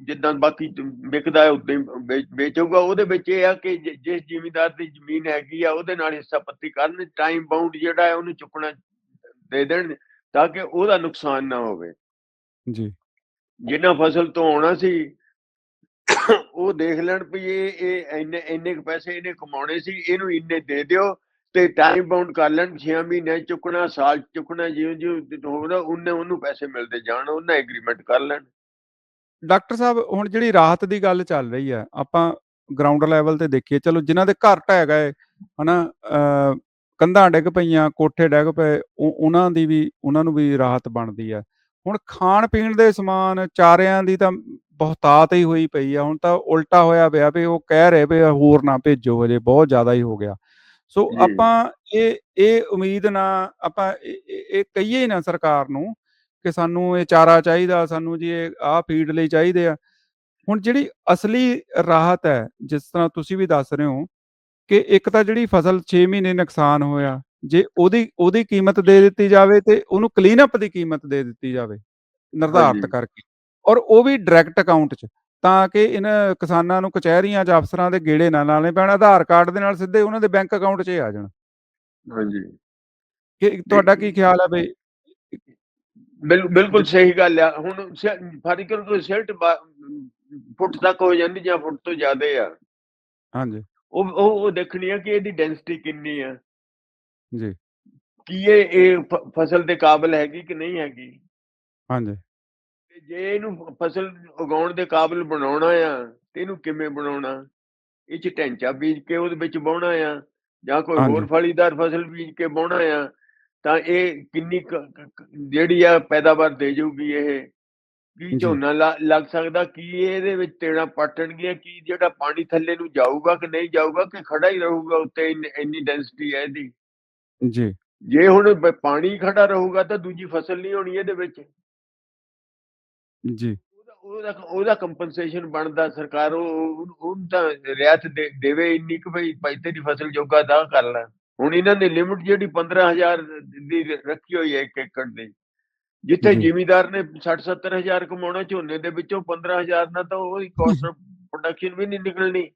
ਜਿੱਦਾਂ ਬਾਕੀ ਵਿਕਦਾ ਹੈ ਉਦਾਂ ਹੀ ਵੇਚੂਗਾ। ਉਹਦੇ ਵਿੱਚ ਇਹ ਆ ਕਿ ਜਿਸ ਜ਼ਿਮੀਂਦਾਰ ਦੀ ਜ਼ਮੀਨ ਹੈਗੀ ਆ ਉਹਦੇ ਨਾਲ ਹਿੱਸਾ ਪੱਤੀ ਕਰਨ ਟਾਈਮ ਬਾਉਂਡ ਜਿਹੜਾ ਹੈ ਉਹਨੂੰ ਚੁੱਕਣਾ ਦੇ ਦੇਣ ਤਾਂ ਕਿ ਉਹਦਾ ਨੁਕਸਾਨ ਨਾ ਹੋਵੇ। ਜੀ। ਜਿੰਨਾ ਫਸਲ ਤੋਂ ਆਉਣਾ ਸੀ ਉਹ ਦੇਖ ਲੈਣ ਵੀ ਇਹ ਇਹ ਇੰਨੇ ਇੰਨੇ ਪੈਸੇ ਇਹਨੇ ਕਮਾਉਣੇ ਸੀ ਇਹਨੂੰ ਇੰਨੇ ਦੇ ਦਿਓ। ਤੇ ਟਾਈਮ ਬਾਉਂਡ ਕਰ ਲੈਣ 6 ਮਹੀਨੇ ਚੁੱਕਣਾ, ਸਾਲ ਚੁੱਕਣਾ, ਜਿਉਂ ਜਿਉਂ ਹੋਣਾ ਉਹਨੇ ਉਹਨੂੰ ਪੈਸੇ ਮਿਲਦੇ ਜਾਣ, ਉਹਨਾਂ ਐਗਰੀਮੈਂਟ ਕਰ ਲੈਣ। ਡਾਕਟਰ ਸਾਹਿਬ, ਹੁਣ ਜਿਹੜੀ ਰਾਹਤ ਦੀ ਗੱਲ ਚੱਲ ਰਹੀ ਆ ਆਪਾਂ ਗਰਾਊਂਡ ਲੈਵਲ ਤੇ ਦੇਖੀਏ, ਚਲੋ ਜਿਨ੍ਹਾਂ ਦੇ ਘਰ ਢਹਿ ਗਏ ਹਨਾ ਕੰਧਾਂ ਡਿੱਗ ਪਈਆਂ, ਕੋਠੇ ਡਿੱਗ ਪਏ ਉਹਨਾਂ ਦੀ ਵੀ, ਉਹਨਾਂ ਨੂੰ ਵੀ ਰਾਹਤ ਬਣਦੀ ਆ ਹੁਣ ਖਾਣ ਪੀਣ ਦੇ ਸਮਾਨ, ਚਾਰਿਆਂ ਦੀ ਤਾਂ ਬਹੁਤਾਤ ਹੀ ਹੋਈ ਪਈ ਆ, ਹੁਣ ਤਾਂ ਉਲਟਾ ਹੋਇਆ ਪਿਆ ਵੀ ਉਹ ਕਹਿ ਰਹੇ ਵੀ ਹੋਰ ਨਾ ਭੇਜੋ ਹਜੇ, ਬਹੁਤ ਜ਼ਿਆਦਾ ਹੀ ਹੋ ਗਿਆ। ਸੋ। ਆਪਾਂ ਇਹ ਇਹ ਉਮੀਦ ਨਾ ਆਪਾਂ ਇਹ- ਕਹੀਏ ਨਾ ਸਰਕਾਰ ਨੂੰ ਕਿ ਸਾਨੂੰ ਇਹ ਚਾਰਾ ਚਾਹੀਦਾ ਸਾਨੂੰ ਜੀ ਇਹ ਆਹ ਫੀਡ ਲਈ ਚਾਹੀਦੇ ਆ ਹੁਣ ਜਿਹੜੀ ਅਸਲੀ ਰਾਹਤ ਹੈ ਜਿਸ ਤਰ੍ਹਾਂ ਤੁਸੀਂ ਵੀ ਦੱਸ ਰਹੇ ਹੋ ਕਿ ਇੱਕ ਤਾਂ ਜਿਹੜੀ ਫਸਲ 6 ਮਹੀਨੇ ਨੁਕਸਾਨ ਹੋਇਆ ਜੇ ਉਹਦੀ ਉਹਦੀ ਕੀਮਤ ਦੇ ਦਿੱਤੀ ਜਾਵੇ ਤੇ ਉਹਨੂੰ ਕਲੀਨ ਅਪ ਦੀ ਕੀਮਤ ਦੇ ਦਿੱਤੀ ਜਾਵੇ ਨਿਰਧਾਰਤ। ਕਰਕੇ ਔਰ ਉਹ ਵੀ ਡਾਇਰੈਕਟ ਅਕਾਊਂਟ 'ਚ ਤਾਂ ਕਿ ਇਹਨਾਂ ਕਿਸਾਨਾਂ ਨੂੰ ਕਚਹਿਰੀਆਂ 'ਚ ਅਫਸਰਾਂ ਦੇ ਗੇੜੇ ਨਾ ਲਾਣੇ ਪੈਣ ਆਧਾਰ ਕਾਰਡ ਦੇ ਨਾਲ ਸਿੱਧੇ ਉਹਨਾਂ ਦੇ ਬੈਂਕ ਅਕਾਊਂਟ 'ਚ ਆ ਜਾਣ। ਹਾਂਜੀ। ਕਿ ਤੁਹਾਡਾ ਕੀ ਖਿਆਲ ਹੈ ਬਈ ਬਿਲ- ਬਿਲਕੁਲ ਸਹੀ ਗੱਲ ਆ। ਹੁਣ ਫ਼ਰਕ ਕੋਈ ਸਿਲਟ ਫੁੱਟ ਤੱਕ ਹੋ ਜਾਂਦੀ ਜਾਂ ਫੁੱਟ ਤੋਂ ਜ਼ਿਆਦਾ ਆ। ਹਾਂਜੀ। ਉਹ ਉਹ ਉਹ ਦੇਖਣੀ ਆ ਕਿ ਇਹਦੀ ਡੈਂਸਿਟੀ ਕਿੰਨੀ ਆ। ਜੀ। ਕੀ ਇਹ ਫਸਲ ਦੇ ਕਾਬਿਲ ਹੈਗੀ ਕਿ ਨਹੀਂ ਹੈਗੀ? ਹਾਂਜੀ। ਤੇ ਜੇ ਇਹਨੂੰ ਫਸਲ ਉਗਾਉਣ ਦੇ ਕਾਬਿਲ ਬਣਾਉਣਾ ਆ ਤੇ ਇਹਨੂੰ ਕਿਵੇਂ ਬਣਾਉਣਾ? ਇਹ ਚ ਢੈਂਚਾ ਬੀਜ ਕੇ ਉਹਦੇ ਵਿੱਚ ਵਾਹੁਣਾ ਆ ਜਾਂ ਕੋਈ ਹੋਰ। ਫਲੀਦਾਰ ਫਸਲ ਬੀਜ ਕੇ ਵਾਹੁਣਾ ਆ ਤਾਂ ਇਹ ਕਿੰਨੀ ਜਿਹੜੀ ਆ ਪੈਦਾਵਾਰ ਦੇ ਜਾਊਗੀ ਇਹ? ਕੀ। ਝੋਨਾ ਲੱਗ ਸਕਦਾ ਕੀ ਇਹਦੇ ਵਿੱਚ ਤੇੜਾ ਪਟਣਗੀਆਂ ਕੀ ਜਿਹੜਾ ਪਾਣੀ ਥੱਲੇ ਨੂੰ ਜਾਊਗਾ ਕਿ ਨਹੀਂ ਜਾਊਗਾ ਕਿ ਖੜਾ ਹੀ ਰਹੂਗਾ ਉੱਤੇ ਇੰਨੀ- ਡੈਂਸਿਟੀ ਹੈ ਇਹਦੀ? ਜੀ। ਜੇ ਹੁਣ ਪਾਣੀ ਖੜਾ ਰਹੂਗਾ ਤਾਂ ਦੂਜੀ ਫਸਲ ਨਹੀਂ ਹੋਣੀ ਇਹਦੇ ਵਿੱਚ। ਜੀ। ਉਹਦਾ ਉਹਦਾ ਉਹਦਾ ਕੰਪਨਸੇਸ਼ਨ ਬਣਦਾ ਸਰਕਾਰ ਉਹ ਉਹ- ਉਹਨੂੰ ਤਾਂ ਰਿਆਇਤ ਦੇ ਦੇਵੇ ਇੰਨੀ ਕਿ ਭਈ ਭਾਈ ਤੇਰੀ ਫਸਲ ਜੋਗਾ ਦਾ ਕਰ ਲੈ। ਹੁਣ ਇਹਨਾਂ ਨੇ ਲਿਮਿਟ ਜਿਹੜੀ 15000 ਦੀ ਰੱਖੀ ਹੋਈ ਹੈ ਇੱਕ ਏਕੜ ਦੀ। ਜਿੱਥੇ ਜੀ। ਜ਼ਿਮੀਦਾਰ ਨੇ 60 70000 ਕਮਾਉਣਾ ਝੋਨੇ ਦੇ ਵਿੱਚੋਂ 15000 ਨਾਲ ਤਾਂ ਕਾਸਟ ਆਫ ਪ੍ਰੋਡਕਸ਼ਨ ਵੀ ਨਹੀਂ ਨਿਕਲਣੀ।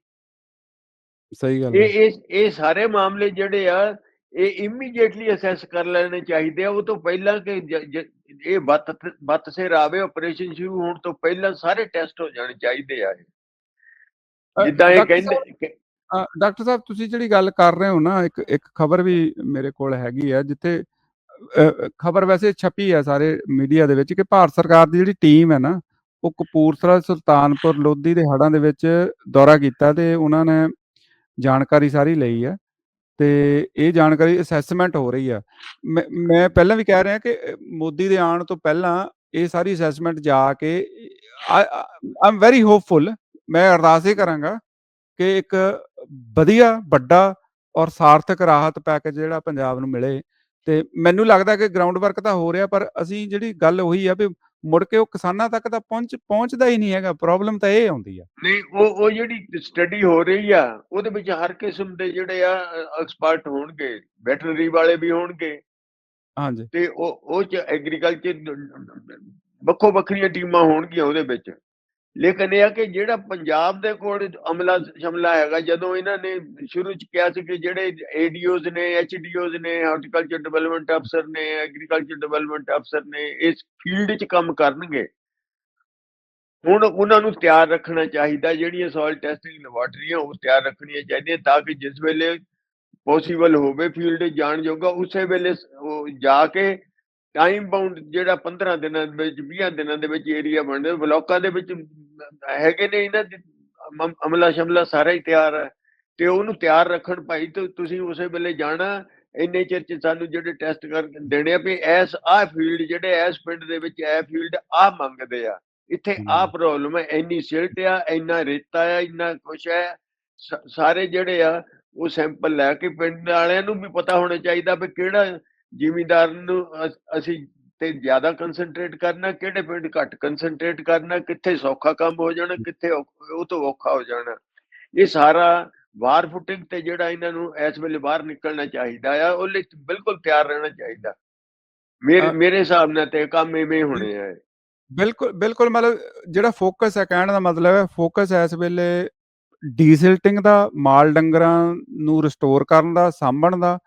ਸਹੀ ਗੱਲ ਹੈ। ਇਹ ਇਹ ਸਾਰੇ ਮਾਮਲੇ ਜਿਹੜੇ ਆ ਇਹ ਇਮੀਡੀਏਟਲੀ ਅਸੈਸ ਕਰ ਲੈਣੇ ਚਾਹੀਦੇ ਆ ਉਹ ਤੋਂ ਪਹਿਲਾਂ ਕਿ ਇਹ ਬੱਤ ਬੱਤ ਸਿਰ ਆਵੇ ਆਪਰੇਸ਼ਨ ਸ਼ੁਰੂ ਹੋਣ ਤੋਂ ਪਹਿਲਾਂ ਸਾਰੇ ਟੈਸਟ ਹੋ ਜਾਣੇ ਚਾਹੀਦੇ ਆ ਜਿੱਦਾਂ ਇਹ ਕਹਿੰਦੇ ਡਾਕਟਰ ਸਾਹਿਬ ਤੁਸੀਂ ਜਿਹੜੀ ਗੱਲ ਕਰ ਰਹੇ ਹੋ ਨਾ ਇੱਕ ਇੱਕ ਖਬਰ ਵੀ ਮੇਰੇ ਕੋਲ ਹੈਗੀ ਹੈ ਜਿੱਥੇ ਖਬਰ ਵੈਸੇ ਛਪੀ ਹੈ ਸਾਰੇ ਮੀਡੀਆ ਦੇ ਵਿੱਚ ਕਿ ਭਾਰਤ ਸਰਕਾਰ ਦੀ ਜਿਹੜੀ ਟੀਮ ਹੈ ਨਾ ਉਹ ਕਪੂਰਥਲਾ ਸੁਲਤਾਨਪੁਰ ਲੋਧੀ ਦੇ ਹੜ੍ਹਾਂ ਦੇ ਵਿੱਚ ਦੌਰਾ ਕੀਤਾ ਤੇ ਉਹਨਾਂ ਨੇ ਜਾਣਕਾਰੀ ਸਾਰੀ ਲਈ ਹੈ ਤੇ ਇਹ ਜਾਣਕਾਰੀ ਅਸੈਸਮੈਂਟ ਹੋ ਰਹੀ ਆ। ਮੈਂ ਮੈਂ ਪਹਿਲਾਂ ਵੀ ਕਹਿ ਰਿਹਾ ਕਿ ਮੋਦੀ ਦੇ ਆਉਣ ਤੋਂ ਪਹਿਲਾਂ ਇਹ ਸਾਰੀ ਅਸੈਸਮੈਂਟ ਜਾ ਕੇ ਆਈ ਐਮ ਵੈਰੀ ਹੋਪਫੁਲ ਮੈਂ ਅਰਦਾਸ ਇਹ ਕਰਾਂਗਾ ਕਿ ਇੱਕ ਵਧੀਆ, ਵੱਡਾ ਔਰ ਸਾਰਥਕ ਰਾਹਤ ਪੈਕੇਜ ਜਿਹੜਾ ਪੰਜਾਬ ਨੂੰ ਮਿਲੇ। ਤੇ ਮੈਨੂੰ ਲੱਗਦਾ ਕਿ ਗਰਾਊਂਡ ਵਰਕ ਤਾਂ ਹੋ ਰਿਹਾ, ਪਰ ਅਸੀਂ ਜਿਹੜੀ ਗੱਲ ਉਹੀ ਆ ਵੀ ਮੁੜ ਕੇ ਉਹ ਕਿਸਾਨਾਂ ਤੱਕ ਤਾਂ ਪਹੁੰਚ ਪਹੁੰਚਦਾ ਹੀ ਨਹੀਂ ਹੈਗਾ ਪ੍ਰੋਬਲਮ ਤਾਂ ਇਹ ਆਉਂਦੀ ਆ। ਨਹੀਂ ਉਹ ਉਹ ਜਿਹੜੀ ਸਟੱਡੀ ਹੋ ਰਹੀ ਆ ਉਹਦੇ ਵਿੱਚ ਹਰ ਕਿਸਮ ਦੇ ਜਿਹੜੇ ਆ ਐਕਸਪਰਟ ਹੋਣਗੇ ਵੈਟਰਨਰੀ ਵਾਲੇ ਵੀ ਹੋਣਗੇ। ਹਾਂਜੀ। ਤੇ ਉਹ ਉਹ ਚ ਐਗਰੀਕਲਚਰ ਵੱਖੋ ਵੱਖਰੀਆਂ ਟੀਮਾਂ ਹੋਣਗੀਆਂ ਉਹਦੇ ਵਿੱਚ। ਲੇਕਿਨ ਇਹ ਕਿ ਜਿਹੜਾ ਪੰਜਾਬ ਦੇ ਕੋਲ ਅਮਲਾ ਸ਼ਮਲਾ ਹੈਗਾ, ਜਦੋਂ ਇਹਨਾਂ ਨੇ ਸ਼ੁਰੂ ਚ ਕਿਹਾ ਸੀ ਕਿ ਜਿਹੜੇ ਏਡੀਓਜ਼ ਨੇ ਐਚਡੀਓਜ਼ ਨੇ ਹਾਰਟੀਕਲਚਰ ਡਿਵੈਲਪਮੈਂਟ ਅਫਸਰ ਨੇ ਐਗਰੀਕਲਚਰ ਡਿਵੈਲਪਮੈਂਟ ਅਫਸਰ ਨੇ, ਇਸ ਫੀਲਡ 'ਚ ਕੰਮ ਕਰਨਗੇ, ਹੁਣ ਉਹਨਾਂ ਨੂੰ ਤਿਆਰ ਰੱਖਣਾ ਚਾਹੀਦਾ, ਜਿਹੜੀਆਂ ਸੋਇਲ ਟੈਸਟਿੰਗ ਲੈਬੋਰਟਰੀਆਂ ਉਹ ਤਿਆਰ ਰੱਖਣੀਆਂ ਚਾਹੀਦੀਆਂ ਤਾਂ ਕਿ ਜਿਸ ਵੇਲੇ ਪੋਸੀਬਲ ਹੋਵੇ ਫੀਲਡ ਜਾਣ ਜੋਗਾ, ਉਸੇ ਵੇਲੇ ਉਹ ਜਾ ਕੇ ਟਾਈਮ ਬਾਉਂਡ ਜਿਹੜਾ 15 ਦਿਨਾਂ ਦੇ ਵਿੱਚ 20 ਦਿਨਾਂ ਦੇ ਵਿੱਚ ਏਰੀਆ ਬਣਦੇ ਬਲਾਕਾਂ ਦੇ ਵਿੱਚ ਹੈਗੇ ਨੇ ਇਹਨਾਂ ਦੇ ਅਮ- ਅਮਲਾ ਸ਼ਮਲਾ ਸਾਰਾ ਹੀ ਤਿਆਰ ਹੈ ਤੇ ਉਹਨੂੰ ਤਿਆਰ ਰੱਖਣ ਭਾਈ ਤੇ ਤੁਸੀਂ ਉਸੇ ਵੇਲੇ ਜਾਣਾ ਇੰਨੇ ਚਿਰ ਚ ਸਾਨੂੰ ਜਿਹੜੇ ਟੈਸਟ ਕਰ ਦੇਣੇ ਆ ਵੀ ਐਸ ਆਹ ਫੀਲਡ ਜਿਹੜੇ ਐਸ ਪਿੰਡ ਦੇ ਵਿੱਚ ਇਹ ਫੀਲਡ ਆ ਮੰਗਦੇ ਆ। ਇੱਥੇ ਆ। ਪ੍ਰੋਬਲਮ ਹੈ ਇੰਨੀ ਸਿਲਟ ਆ ਇੰਨਾ ਰੇਤਾ ਆ ਇੰਨਾ ਕੁਛ ਹੈ ਸਾਰੇ ਜਿਹੜੇ ਆ ਉਹ ਸੈਂਪਲ ਲੈ ਕੇ ਪਿੰਡ ਵਾਲਿਆਂ ਨੂੰ ਵੀ ਪਤਾ ਹੋਣਾ ਚਾਹੀਦਾ ਵੀ ਕਿਹੜਾ ਜ਼ਿਮੀਂਦਾਰ ਨੂੰ ਅਸ- ਤੇ ਜ਼ਿਆਦਾ ਕਨਸੈਂਟਰੇਟ ਕਰਨਾ ਕਿਹੜੇ ਪਿੰਡ ਘੱਟ ਕਨਸੈਂਟਰੇਟ ਕਰਨਾ ਕਿੱਥੇ ਸੌਖਾ ਕੰਮ ਹੋ ਜਾਣਾ ਕਿੱਥੇ ਉਹ ਤੋਂ ਔਖਾ ਹੋ ਜਾਣਾ। ਇਹ ਸਾਰਾ ਵਾਰ ਫੁਟਿੰਗ ਤੇ ਜਿਹੜਾ ਇਹਨਾਂ ਨੂੰ ਇਸ ਵੇਲੇ ਬਾਹਰ ਨਿਕਲਣਾ ਚਾਹੀਦਾ ਆ ਉਹ ਲਈ ਬਿਲਕੁਲ ਤਿਆਰ ਰਹਿਣਾ ਚਾਹੀਦਾ। ਮੇਰੇ ਮੇਰੇ ਹਿਸਾਬ ਨਾਲ ਤੇ ਕੰਮ ਇਵੇਂ ਹੋਣੇ ਆ। ਬਿਲਕੁਲ ਬਿਲਕੁਲ ਮਤਲਬ ਜਿਹੜਾ ਫੋਕਸ ਹੈ ਕਹਿਣ ਦਾ ਮਤਲਬ ਹੈ ਫੋਕਸ ਇਸ ਵੇਲੇ ਡੀਸਿਲਟਿੰਗ ਦਾ ਮਾਲ ਡੰਗਰਾਂ ਨੂੰ ਰਿਸਟੋਰ ਕਰਨ ਦਾ ਸਾਂਭਣ ਦਾ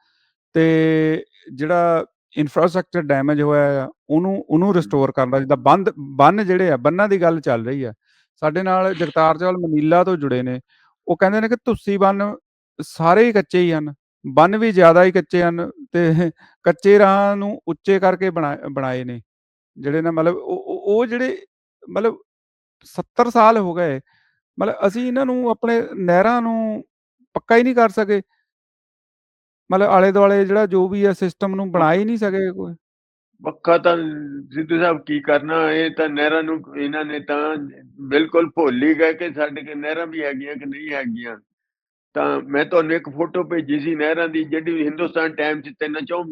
ਤੇ ਜਿਹੜਾ ਇਨਫਰਾਸਟ੍ਰਕਚਰ ਡੈਮੇਜ ਹੋਇਆ ਆ ਉਹਨੂੰ ਉਹਨੂੰ ਰਿਸਟੋਰ ਕਰਨ ਦਾ ਜਿੱਦਾਂ ਬੰਦ ਬੰਨ ਜਿਹੜੇ ਆ ਬੰਨਾਂ ਦੀ ਗੱਲ ਚੱਲ ਰਹੀ ਆ। ਸਾਡੇ ਨਾਲ ਜਗਤਾਰ ਚੌਲ ਮਨੀਲਾ ਤੋਂ ਜੁੜੇ ਨੇ। ਉਹ ਕਹਿੰਦੇ ਨੇ ਕਿ ਤੁਸੀਂ ਬੰਨ ਸਾਰੇ ਹੀ ਕੱਚੇ ਹੀ ਹਨ। ਬੰਨ ਵੀ ਜ਼ਿਆਦਾ ਹੀ ਕੱਚੇ ਹਨ ਤੇ ਕੱਚੇ ਰਾਹ ਨੂੰ ਉੱਚੇ ਕਰਕੇ ਬਣਾ ਬਣਾਏ ਨੇ। ਜਿਹੜੇ ਨਾ ਮਤਲਬ ਉਹ ਜਿਹੜੇ ਮਤਲਬ 70 ਸਾਲ ਹੋ ਗਏ ਮਤਲਬ ਅਸੀਂ ਇਹਨਾਂ ਨੂੰ ਆਪਣੇ ਨਹਿਰਾਂ ਨੂੰ ਪੱਕਾ ਹੀ ਨਹੀਂ ਕਰ ਸਕੇ। ਮਤਲਬ ਆਲੇ ਦੁਆਲੇ ਜਿਹੜਾ ਜੋ ਵੀ ਹੈ ਸਿਸਟਮ ਨੂੰ ਬਣਾ ਹੀ ਨਹੀਂ ਸਕੇ ਕੋਈ। ਪੱਕਾ ਤਾਂ ਸਿੱਧੂ ਸਾਹਿਬ ਕੀ ਕਰਨਾ ਇਹ ਤਾਂ ਨਹਿਰਾਂ ਨੂੰ ਇਹਨਾਂ ਨੇ ਤਾਂ ਬਿਲਕੁਲ ਭੁੱਲ ਹੀ ਗਏ ਕਿ ਸਾਡੇ ਕੇ ਨਹਿਰਾਂ ਵੀ ਹੈਗੀਆਂ ਕਿ ਨਹੀਂ ਹੈਗੀਆਂ। ਤਾਂ ਮੈਂ ਤੁਹਾਨੂੰ ਇੱਕ ਫੋਟੋ ਭੇਜੀ ਸੀ ਨਹਿਰਾਂ ਦੀ ਜਿਹੜੀ ਹਿੰਦੁਸਤਾਨ ਟਾਈਮ 'ਚ ਤਿੰਨ ਚੌ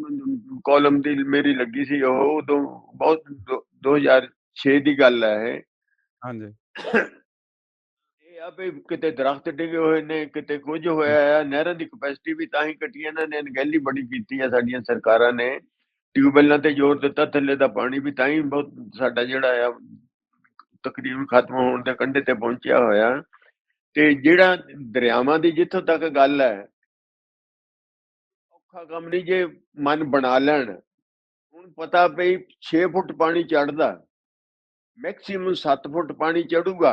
ਕਾਲਮ ਦੀ ਮੇਰੀ ਲੱਗੀ ਸੀ ਉਹ ਉਦੋਂ ਬਹੁਤ ਦੋ- 2006 ਦੀ ਗੱਲ ਹੈ ਹਾਂਜੀ। ਆ ਵੀ ਕਿਤੇ ਦਰਖਤ ਡਿੱਗੇ ਹੋਏ ਨੇ, ਕਿਤੇ ਕੁਝ ਹੋਇਆ ਆ, ਨਹਿਰਾਂ ਦੀ ਕਪੈਸਿਟੀ ਵੀ ਤਾਂ ਹੀ ਘਟੀ ਇਹਨਾਂ ਨੇ ਅਣਗਹਿਲੀ ਬੜੀ ਕੀਤੀ ਆ ਸਾਡੀਆਂ ਸਰਕਾਰਾਂ ਨੇ। ਟਿਊਬਵੈੱਲਾਂ ਤੇ ਜ਼ੋਰ ਦਿੱਤਾ, ਥੱਲੇ ਦਾ ਪਾਣੀ ਵੀ ਤਾਂ ਹੀ ਬਹੁਤ ਸਾਡਾ ਜਿਹੜਾ ਆ, ਤਕਰੀਬਨ ਖਤਮ ਹੋਣ ਦੇ ਕੰਢੇ ਤੇ ਪਹੁੰਚਿਆ ਹੋਇਆ। ਤੇ ਜਿਹੜਾ ਦਰਿਆਵਾਂ ਦੀ ਜਿੱਥੋਂ ਤੱਕ ਗੱਲ ਹੈ, ਔਖਾ ਕੰਮ ਨਹੀਂ ਜੇ ਮਨ ਬਣਾ ਲੈਣ। ਹੁਣ ਪਤਾ ਪਈ 6 ਫੁੱਟ ਪਾਣੀ ਚੜਦਾ ਮੈਕਸਿਮਮ 7 ਫੁੱਟ ਪਾਣੀ ਚੜੂਗਾ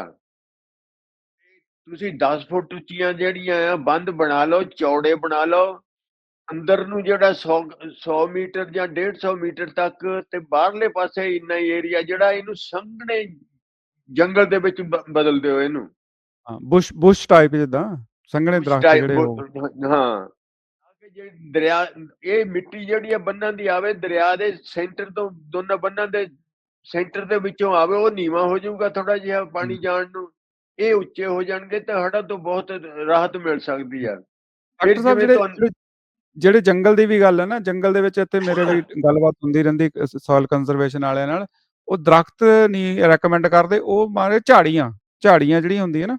ਤੁਸੀਂ 10 ਫੁੱਟ ਉੱਚੀਆਂ ਜਿਹੜੀਆਂ ਆ ਬੰਦ ਬਣਾ ਲਓ ਚੌੜੇ ਬਣਾ ਲਓ। ਅੰਦਰ ਨੂੰ ਜਿਹੜਾ 100 100 ਮੀਟਰ ਜਾਂ 150 ਮੀਟਰ ਤੱਕ ਤੇ ਬਾਹਰਲੇ ਪਾਸੇ ਇੰਨਾ ਹੀ ਏਰੀਆ ਜਿਹੜਾ ਇਹਨੂੰ ਸੰਘਣੇ ਜੰਗਲ ਦੇ ਵਿੱਚ ਬਦਲ ਦਿਓ ਇਹਨੂੰ। ਹਾਂ ਬੁਸ਼ ਬੁਸ਼ ਟਾਈਪ ਜਿੱਦਾਂ ਸੰਘਣੇ ਦਰਖਤ ਜਿਹੜੇ ਉਹ। ਹਾਂ ਜਿਹੜੀ ਦਰਿਆ ਇਹ ਮਿੱਟੀ ਜਿਹੜੀ ਆ ਬੰਨਾਂ ਦੀ ਆਵੇ ਦਰਿਆ ਦੇ ਸੈਂਟਰ ਤੋਂ ਦੋਨਾਂ ਬੰਨਾਂ ਦੇ ਸੈਂਟਰ ਦੇ ਵਿੱਚੋਂ ਆਵੇ ਉਹ ਨੀਵਾ ਹੋ ਜਾਊਗਾ ਥੋੜਾ ਜਿਹਾ ਪਾਣੀ ਜਾਣ ਨੂੰ। ਇਹ ਉੱਚੇ ਹੋ ਜਾਣਗੇ ਤਾਂ ਹੜਾ ਤੋਂ ਬਹੁਤ ਰਾਹਤ ਮਿਲ ਸਕਦੀ ਆ। ਡਾਕਟਰ ਸਾਹਿਬ ਜਿਹੜੇ ਜੰਗਲ ਦੀ ਵੀ ਗੱਲ ਹੈ ਨਾ ਜੰਗਲ ਦੇ ਵਿੱਚ ਇੱਥੇ ਮੇਰੇ ਵੀ ਗੱਲਬਾਤ ਹੁੰਦੀ ਰਹਿੰਦੀ ਸੋਇਲ ਕੰਜ਼ਰਵੇਸ਼ਨ ਵਾਲਿਆਂ ਨਾਲ। ਉਹ ਦਰਖਤ ਨਹੀਂ ਰეკਮੈਂਡ ਕਰਦੇ ਉਹ ਮਾਰੇ ਝਾੜੀਆਂ ਝਾੜੀਆਂ ਜਿਹੜੀਆਂ ਹੁੰਦੀਆਂ ਨਾ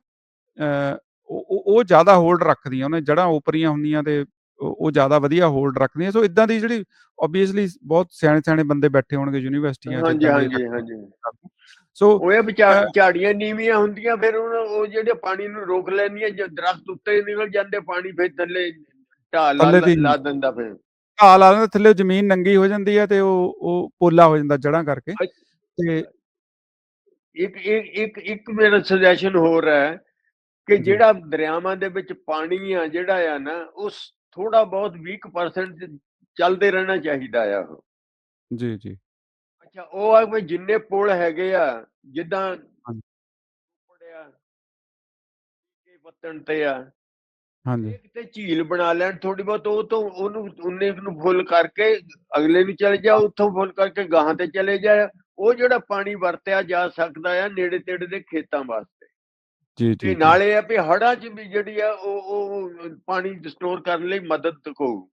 ਉਹ- ਉਹ ਜ਼ਿਆਦਾ ਹੋਲਡ ਰੱਖਦੀਆਂ ਉਹਨੇ ਜੜਾਂ ਉਪਰੀਆਂ ਹੁੰਦੀਆਂ ਤੇ ਉਹ ਜ਼ਿਆਦਾ ਵਧੀਆ ਹੋਲਡ ਰੱਖਦੀਆਂ। ਸੋ ਇਦਾਂ ਦੀ ਜਿਹੜੀ ਆਬਵੀਅਸਲੀ ਬਹੁਤ ਸਿਆਣੇ ਸਿਆਣੇ ਬੰਦੇ ਬੈਠੇ ਹੋਣਗੇ ਯੂਨੀਵਰਸਿਟੀਆਂ 'ਚ ਹਾਂਜੀ ਹਾਂਜੀ ਹਾਂਜੀ। ਸੋ ਉਹ ਇਹ ਝਾੜੀਆਂ ਨੀਵੀਆਂ ਹੁੰਦੀਆਂ ਫਿਰ ਉਹ ਜਿਹੜੇ ਪਾਣੀ ਨੂੰ ਰੋਕ ਲੈਂਦੀਆਂ ਜੇ ਦਰਖਤ ਉੱਤੇ ਨਿਕਲ ਜਾਂਦੇ ਪਾਣੀ ਫਿਰ ਥੱਲੇ ਢਾਲ ਲਾ ਦਿੰਦਾ ਫਿਰ। ਘਾਹ ਲਾ ਦਿੰਦੇ ਥੱਲੇ ਜ਼ਮੀਨ ਨੰਗੀ ਹੋ ਜਾਂਦੀ ਹੈ ਤੇ ਉਹ ਉਹ ਪੋਲਾ ਹੋ ਜਾਂਦਾ ਜੜਾਂ ਕਰਕੇ। ਤੇ ਇੱਕ ਇੱਕ ਇੱਕ ਇੱਕ ਮੇਰਾ ਸੁਜੈਸ਼ਨ ਹੋਰ ਹੈ ਕਿ। ਜਿਹੜਾ ਦਰਿਆਵਾਂ ਦੇ ਵਿੱਚ ਪਾਣੀ ਆ ਜਿਹੜਾ ਆ ਨਾ ਉਸ ਥੋੜਾ ਬਹੁਤ 20% ਚੱਲਦੇ ਰਹਿਣਾ ਚਾਹੀਦਾ ਆ ਉਹ। ਜੀ ਜੀ। ਅੱਛਾ ਉਹ ਆ ਵੀ ਜਿੰਨੇ ਪੁਲ ਹੈਗੇ ਆ ਜਿੱਦਾਂ ਹਾਂਜੀ। ਪੜਿਆ ਕੇ ਪੱਤਣ ਤੇ ਆ ਹਾਂਜੀ। ਇੱਕ ਤੇ ਝੀਲ ਬਣਾ ਲੈਣ ਥੋੜੀ ਬਹੁਤ ਉਹ ਤੋਂ ਉਹਨੂੰ ਕੁ ਨੂੰ ਫੁੱਲ ਕਰਕੇ ਅਗਲੇ ਨੂੰ ਚਲੇ ਜਾ ਉੱਥੋਂ ਫੁੱਲ ਕਰਕੇ ਗਾਹਾਂ ਤੇ ਚਲੇ ਜਾ ਉਹ ਜਿਹੜਾ ਪਾਣੀ ਵਰਤਿਆ ਜਾ ਸਕਦਾ ਆ ਨੇੜੇ ਤੇੜੇ ਦੇ ਖੇਤਾਂ ਵਾਸਤੇ। ਜੀ ਜੀ ਤੇ। ਨਾਲੇ ਆ ਵੀ ਹੜ੍ਹਾਂ 'ਚ ਵੀ ਜਿਹੜੀ ਆ ਉਹ ਉਹ ਪਾਣੀ ਸਟੋਰ ਕਰਨ ਲਈ ਮਦਦ ਕਰੂ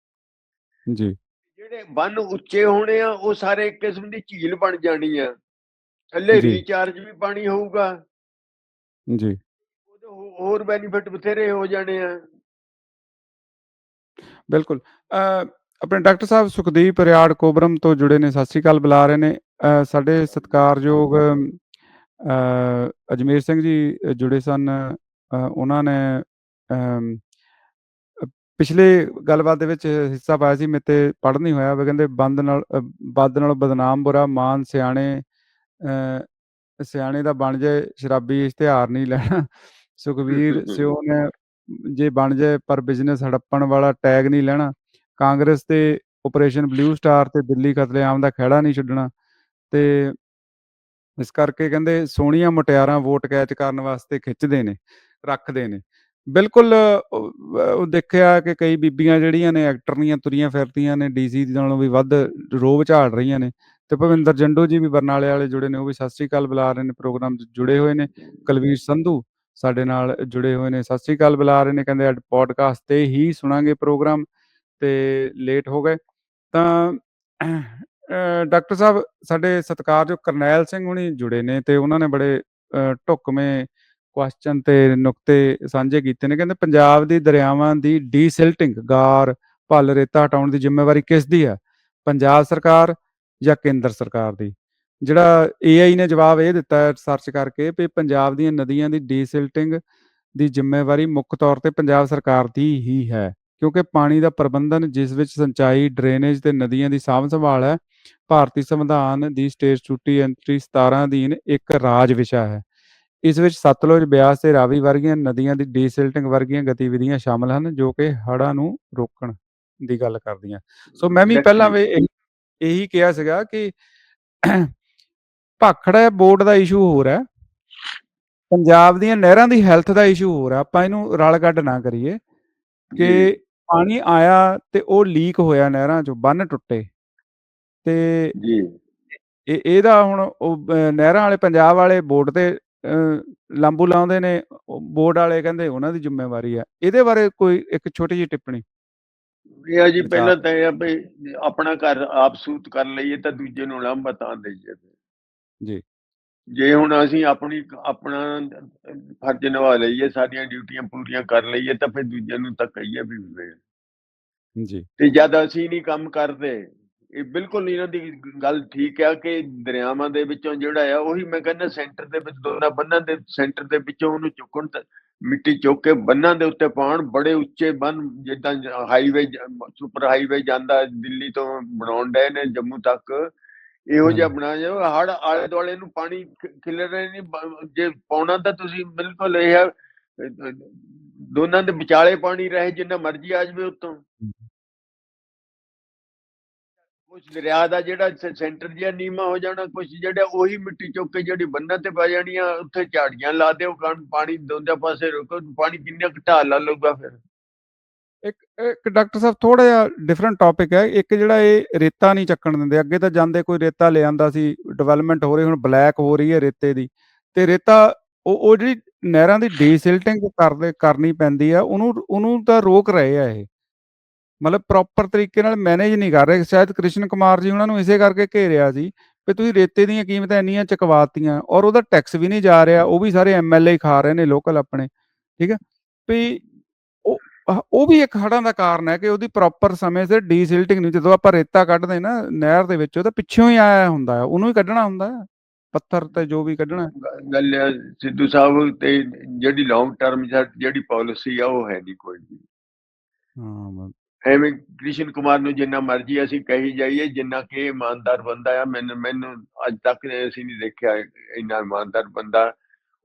ਜੀ ਜਿਹੜੇ ਬੰਨ ਉੱਚੇ ਹੋਣੇ ਆ ਉਹ ਸਾਰੇ ਇੱਕ ਕਿਸਮ ਦੀ ਝੀਲ ਬਣ ਜਾਣੀ ਆ ਥੱਲੇ ਜੀ। ਰੀਚਾਰਜ ਵੀ ਪਾਣੀ ਹੋਊਗਾ ਜੀ। ਉਹਦੇ ਹੋ ਹੋਰ ਬੈਨੀਫਿਟ ਬਥੇਰੇ ਹੋ ਜਾਣੇ ਆ। ਬਿਲਕੁਲ। ਅ, ਆਪਣੇ ਡਾਕਟਰ ਸਾਹਿਬ ਸੁਖਦੀਪ ਰਿਆੜ ਕੋਬਰਮ ਤੋਂ ਜੁੜੇ ਨੇ, ਸਤਿ ਸ੍ਰੀ ਅਕਾਲ ਬੁਲਾ ਰਹੇ ਨੇ। ਅ, ਸਾਡੇ ਸਤਿਕਾਰਯੋਗ ਅਜਮੇਰ ਸਿੰਘ ਜੀ ਜੁੜੇ ਸਨ। ਉਹਨਾਂ ਨੇ ਪਿਛਲੇ ਗੱਲਬਾਤ ਦੇ ਵਿੱਚ ਹਿੱਸਾ ਪਾਇਆ ਸੀ, ਮੇਰੇ ਤੇ ਪੜ੍ਹ ਨਹੀਂ ਹੋਇਆ। ਵੀ ਕਹਿੰਦੇ ਬੰਦ ਨਾਲ ਬਦ ਨਾਲੋਂ ਬਦਨਾਮ ਬੁਰਾ, ਮਾਨ ਸਿਆਣੇ ਸਿਆਣੇ ਦਾ ਬਣ ਜਾਏ, ਸ਼ਰਾਬੀ ਇਸ਼ਤਿਹਾਰ ਨਹੀਂ ਲੈਣਾ। ਸੁਖਬੀਰ ਸਿਓ ਨੇ ਜੇ ਬਣ ਜਾਏ ਪਰ ਬਿਜ਼ਨਸ ਹੜੱਪਣ ਵਾਲਾ ਟੈਗ ਨਹੀਂ ਲੈਣਾ। ਕਾਂਗਰਸ ਤੇ ਆਪਰੇਸ਼ਨ ਬਲੂ ਸਟਾਰ ਤੇ ਦਿੱਲੀ ਕਤਲੇਆਮ ਦਾ ਖਹਿੜਾ ਨਹੀਂ ਛੱਡਣਾ। ਤੇ ਇਸ ਕਰਕੇ ਕਹਿੰਦੇ ਸੋਹਣੀਆਂ ਮੁਟਿਆਰਾਂ ਵੋਟ ਕੈਚ ਕਰਨ ਵਾਸਤੇ ਖਿੱਚਦੇ ਨੇ, ਰੱਖਦੇ ਨੇ। ਬਿਲਕੁਲ ਉਹ ਦੇਖਿਆ ਕਿ ਕਈ ਬੀਬੀਆਂ ਜਿਹੜੀਆਂ ਨੇ ਐਕਟਰਨੀਆਂ ਤੁਰੀਆਂ ਫਿਰਦੀਆਂ ਨੇ, ਡੀਸੀ ਨਾਲੋਂ ਵੀ ਵੱਧ ਰੋਹਬ ਝਾੜ ਰਹੀਆਂ ਨੇ। ਤੇ ਭਵਿੰਦਰ ਜੰਡੂ ਜੀ ਵੀ ਬਰਨਾਲੇ ਵਾਲੇ ਜੁੜੇ ਨੇ, ਉਹ ਵੀ ਸਤਿ ਸ੍ਰੀ ਅਕਾਲ ਬੁਲਾ ਰਹੇ ਨੇ, ਪ੍ਰੋਗਰਾਮ ਜੁੜੇ ਹੋਏ ਨੇ। ਕੁਲਵੀਰ ਸੰਧੂ ਸਾਡੇ ਨਾਲ ਜੁੜੇ ਹੋਏ ਨੇ, ਸਤਿ ਸ੍ਰੀ ਅਕਾਲ ਬੁਲਾ ਰਹੇ ਨੇ, ਕਹਿੰਦੇ ਅੱਜ ਪੋਡਕਾਸਟ ਤੇ ਹੀ ਸੁਣਾਂਗੇ ਪ੍ਰੋਗਰਾਮ ਤੇ ਲੇਟ ਹੋ ਗਏ। ਤਾਂ ਡਾਕਟਰ ਸਾਹਿਬ ਸਾਡੇ ਸਤਿਕਾਰਯੋਗ ਕਰਨੈਲ ਸਿੰਘ ਹੁਣੀ ਜੁੜੇ ਨੇ ਤੇ ਉਹਨਾਂ ਨੇ ਬੜੇ ਅ, ਕੁਐਸਚਨ ਤੇ ਨੁਕਤੇ ਸਾਂਝੇ ਕੀਤੇ ਨੇ। ਕਹਿੰਦੇ ਪੰਜਾਬ ਦੀ ਦਰਿਆਵਾਂ ਦੀ ਡੀਸਿਲਟਿੰਗ, ਗਾਰ, ਭੱਲ, ਰੇਤਾ ਹਟਾਉਣ ਦੀ ਜ਼ਿੰਮੇਵਾਰੀ ਕਿਸ ਦੀ ਹੈ? ਪੰਜਾਬ ਸਰਕਾਰ ਜਾਂ ਕੇਂਦਰ ਸਰਕਾਰ ਦੀ? ਜਿਹੜਾ ਏਆਈ ਨੇ ਜਵਾਬ ਇਹ ਦਿੱਤਾ ਹੈ ਸਰਚ ਕਰਕੇ ਵੀ ਪੰਜਾਬ ਦੀਆਂ ਨਦੀਆਂ ਦੀ ਡੀਸਿਲਟਿੰਗ ਦੀ ਜ਼ਿੰਮੇਵਾਰੀ ਮੁੱਖ ਤੌਰ ਤੇ ਪੰਜਾਬ ਸਰਕਾਰ ਦੀ ਹੀ ਹੈ। ਕਿਉਂਕਿ ਪਾਣੀ ਦਾ ਪ੍ਰਬੰਧਨ ਜਿਸ ਵਿੱਚ ਸਿੰਚਾਈ, ਡਰੇਨੇਜ ਤੇ ਨਦੀਆਂ ਦੀ ਸਾਂਭ ਸੰਭਾਲ ਹੈ, ਭਾਰਤੀ ਸੰਵਿਧਾਨ ਦੀ ਸਟੈਚੂਟਰੀ ਐਂਟਰੀ 17 ਅਧੀਨ ਇੱਕ ਰਾਜ ਵਿਸ਼ਾ ਹੈ। ਇਸ ਵਿੱਚ ਸਤਲੁਜ, ਬਿਆਸ ਤੇ ਰਾਵੀ ਵਰਗੀਆਂ ਨਦੀਆਂ ਦੀ ਡੀਸਿਲਟਿੰਗ ਵਰਗੀਆਂ ਗਤੀਵਿਧੀਆਂ ਸ਼ਾਮਲ ਹਨ, ਜੋ ਕਿ ਹੜ੍ਹਾਂ ਨੂੰ ਰੋਕਣ ਦੀ ਗੱਲ ਕਰਦੀਆਂ। ਸੋ ਮੈਂ ਵੀ ਪਹਿਲਾਂ ਵੀ ਇਹੀ ਕਿਹਾ ਸੀਗਾ ਕਿ ਭਾਖੜਾ ਬੋਰਡ ਦਾ ਇਸ਼ੂ ਹੋਰ ਹੈ। ਪੰਜਾਬ ਦੀਆਂ ਨਹਿਰਾਂ ਦੀ ਹੈਲਥ ਦਾ ਇਸ਼ੂ ਹੋਰ ਹੈ। ਆਪਾਂ ਇਹਨੂੰ ਰਲ-ਗੱਡ ਨਾ ਕਰੀਏ ਕਿ ਪਾਣੀ ਆਇਆ ਤੇ ਉਹ ਲੀਕ ਹੋਇਆ ਨਹਿਰਾਂ 'ਚੋਂ, ਬੰਨ੍ਹ ਟੁੱਟੇ। ਤੇ ਜੀ। ਇਹ ਇਹਦਾ ਹੁਣ ਉਹ ਬ ਨਹਿਰਾਂ ਵਾਲੇ ਪੰਜਾਬ ਵਾਲੇ ਬੋਰਡ ਤੇ ਅ, ਲਾਂਬੂ ਲਾਉਂਦੇ ਨੇ, ਉਹ ਬੋਰਡ ਵਾਲੇ ਕਹਿੰਦੇ ਉਹਨਾਂ ਦੀ ਜ਼ਿੰਮੇਵਾਰੀ ਹੈ। ਇਹਦੇ ਬਾਰੇ ਕੋਈ ਇੱਕ ਛੋਟੀ ਜਿਹੀ ਟਿੱਪਣੀ? ਇਹ ਆ ਜੀ ਵਿਚਾਰ। ਪਹਿਲਾਂ ਤਾਂ ਇਹ ਆ ਵੀ ਆਪਣਾ ਘਰ ਆਪ ਸੂਤ ਕਰ ਲਈਏ ਤਾਂ ਦੂਜੇ ਨੂੰ ਉਲਾਂਭਾ ਤਾਂ ਦੇਈਏ ਫਿਰ। ਜੀ। ਜੇ ਹੁਣ ਅਸੀਂ ਆਪਣੀ ਆਪਣਾ ਫਰਜ਼ ਨਿਭਾ ਲਈਏ, ਸਾਡੀਆਂ ਡਿਊਟੀਆਂ ਪੂਰੀਆਂ ਕਰ ਲਈਏ ਤਾਂ ਫਿਰ ਦੂਜਿਆਂ ਨੂੰ ਤਾਂ ਕਹੀਏ ਵੀ ਵੇ ਜੀ। ਤੇ ਜਦ ਅਸੀਂ ਨਹੀਂ ਕੰਮ ਕਰਦੇ, ਇਹ ਬਿਲਕੁਲ ਇਹਨਾਂ ਦੀ ਗੱਲ ਠੀਕ ਆ ਕਿ ਦਰਿਆਵਾਂ ਦੇ ਵਿੱਚੋਂ ਜਿਹੜਾ ਆ ਉਹੀ ਮੈਂ ਕਹਿੰਦਾ ਸੈਂਟਰ ਦੇ ਵਿੱਚ ਦੋਨਾਂ ਬੰਨ੍ਹਾਂ ਦੇ ਸੈਂਟਰ ਦੇ ਵਿੱਚੋਂ ਉਹਨੂੰ ਚੁੱਕਣ ਤੇ ਮਿੱਟੀ ਚੁੱਕ ਕੇ ਬੰਨ੍ਹਾਂ ਦੇ ਉੱਤੇ ਪਾਉਣ, ਬੜੇ ਉੱਚੇ ਬੰਨ੍ਹ ਜਿੱਦਾਂ ਹਾਈਵੇ ਸੁਪਰ ਹਾਈਵੇ ਜਾਂਦਾ ਦਿੱਲੀ ਤੋਂ ਬਣਾਉਣ ਡਏ ਨੇ ਜੰਮੂ ਤੱਕ, ਇਹੋ ਜਿਹਾ ਹਾਂ। ਬਣਾ ਜਾਓ ਹੜ੍ਹ ਆਲੇ ਦੁਆਲੇ ਨੂੰ ਪਾਣੀ ਖਿਲਰੇ ਨਹੀਂ ਬ ਜੇ ਪਾਉਣਾ ਤਾਂ ਤੁਸੀਂ ਬਿਲਕੁਲ ਇਹ ਅ, ਦੋਨਾਂ ਦੇ ਵਿਚਾਲੇ ਪਾਣੀ ਰਹੇ ਜਿੰਨਾ ਮਰਜ਼ੀ ਆ ਜਾਵੇ ਉੱਤੋਂ। ਕੁਛ ਦਰਿਆ ਦਾ ਜਿਹੜਾ ਸੈਂਟਰ ਜਿਹਾ ਨੀਵਾਂ ਹੋ ਜਾਣਾ, ਕੁਛ ਜਿਹੜਾ ਉਹੀ ਮਿੱਟੀ ਚੁੱਕ ਕੇ ਜਿਹੜੀ ਬੰਨ੍ਹਾਂ ਤੇ ਪੈ ਜਾਣੀ ਆ, ਉੱਥੇ ਝਾੜੀਆਂ ਲਾ ਦਿਓ ਕਣ ਪਾਣੀ ਦੋਨਾਂ ਪਾਸੇ ਰੋਕੋ, ਪਾਣੀ ਕਿੰਨਾ ਢਾਲ ਲਾ ਲਊਗਾ ਫਿਰ। ਇੱਕ ਇੱਕ ਡਾਕਟਰ ਸਾਹਿਬ ਥੋੜਾ ਜਿਹਾ ਡਿਫਰੈਂਟ ਟੌਪਿਕ ਹੈ। ਇੱਕ ਜਿਹੜਾ ਇਹ ਰੇਤਾ ਨਹੀਂ ਚੱਕਣ ਦਿੰਦੇ, ਅੱਗੇ ਤਾਂ ਜਾਂਦੇ ਕੋਈ ਰੇਤਾ ਲੈ ਆਂਦਾ ਸੀ, ਡਿਵੈਲਪਮੈਂਟ ਹੋ ਰਹੀ, ਹੁਣ ਬਲੈਕ ਹੋ ਰਹੀ ਹੈ ਰੇਤੇ ਦੀ ਤੇ ਰੇਤਾ ਉਹ ਉਹ ਜਿਹੜੀ ਨਹਿਰਾਂ ਦੀ ਡੀਸਿਲਟਿੰਗ ਕਰਦੇ ਕਰਨੀ ਪੈਂਦੀ ਆ, ਉਹਨੂੰ ਉਹਨੂੰ ਤਾਂ ਰੋਕ ਰਹੇ ਆ ਇਹ। ਮਤਲਬ ਪ੍ਰੋਪਰ ਤਰੀਕੇ ਨਾਲ ਮੈਨੇਜ ਨਹੀਂ ਕਰ ਰਹੇ। ਸ਼ਾਇਦ ਕ੍ਰਿਸ਼ਨ ਕੁਮਾਰ ਜੀ ਉਹਨਾਂ ਨੂੰ ਇਸੇ ਕਰਕੇ ਘੇਰਿਆ ਸੀ ਵੀ ਤੁਸੀਂ ਰੇਤੇ ਦੀਆਂ ਕੀਮਤਾਂ ਇੰਨੀਆਂ ਚੁਕਵਾਤੀਆਂ ਔਰ ਉਹਦਾ ਟੈਕਸ ਵੀ ਨਹੀਂ ਜਾ ਰਿਹਾ, ਉਹ ਵੀ ਸਾਰੇ ਐਮਐਲਏ ਖਾ ਰਹੇ ਨੇ ਲੋਕਲ ਆਪਣੇ, ਠੀਕ ਹੈ? ਵੀ ਉਹ ਵੀ ਇੱਕ ਹੜ੍ਹਾਂ ਦਾ ਕਾਰਨ ਹੈ ਕਿ ਉਹਦੀ ਪ੍ਰੋਪਰ ਸਮੇਂ ਸਿਰ ਡੀਸਿਲਟਿੰਗ ਨਹੀਂ ਜਦੋਂ ਆਪਾਂ ਰੇਤਾ ਕੱਢਦੇ ਨਾ ਨਹਿਰ ਦੇ ਵਿੱਚੋਂ ਤਾਂ ਪਿੱਛੋਂ ਹੀ ਆਇਆ ਹੁੰਦਾ ਹੈ, ਉਹਨੂੰ ਹੀ ਕੱਢਣਾ ਹੁੰਦਾ ਹੈ, ਪੱਥਰ ਤੇ ਜੋ ਵੀ ਕੱਢਣਾ। ਗੱਲ ਸਿੱਧੂ ਸਾਹਿਬ ਤੇ ਜਿਹੜੀ ਲੌਂਗ ਟਰਮ ਜਿਹੜੀ ਪਾਲਿਸੀ ਆ ਉਹ ਹੈ ਨਹੀਂ ਕੋਈ ਵੀ। ਹਾਂ, ਐਵੇਂ ਕ੍ਰਿਸ਼ਨ ਕੁਮਾਰ ਨੂੰ ਜਿੰਨਾ ਮਰਜ਼ੀ ਅਸੀਂ ਕਹੀ ਜਾਈਏ, ਜਿੰਨਾ ਕਿ ਇਮਾਨਦਾਰ ਬੰਦਾ ਆ, ਮੈਨੂੰ ਮੈਨੂੰ ਅੱਜ ਤੱਕ ਅਸੀਂ ਨਹੀਂ ਦੇਖਿਆ ਇੰਨਾ ਇਮਾਨਦਾਰ ਬੰਦਾ।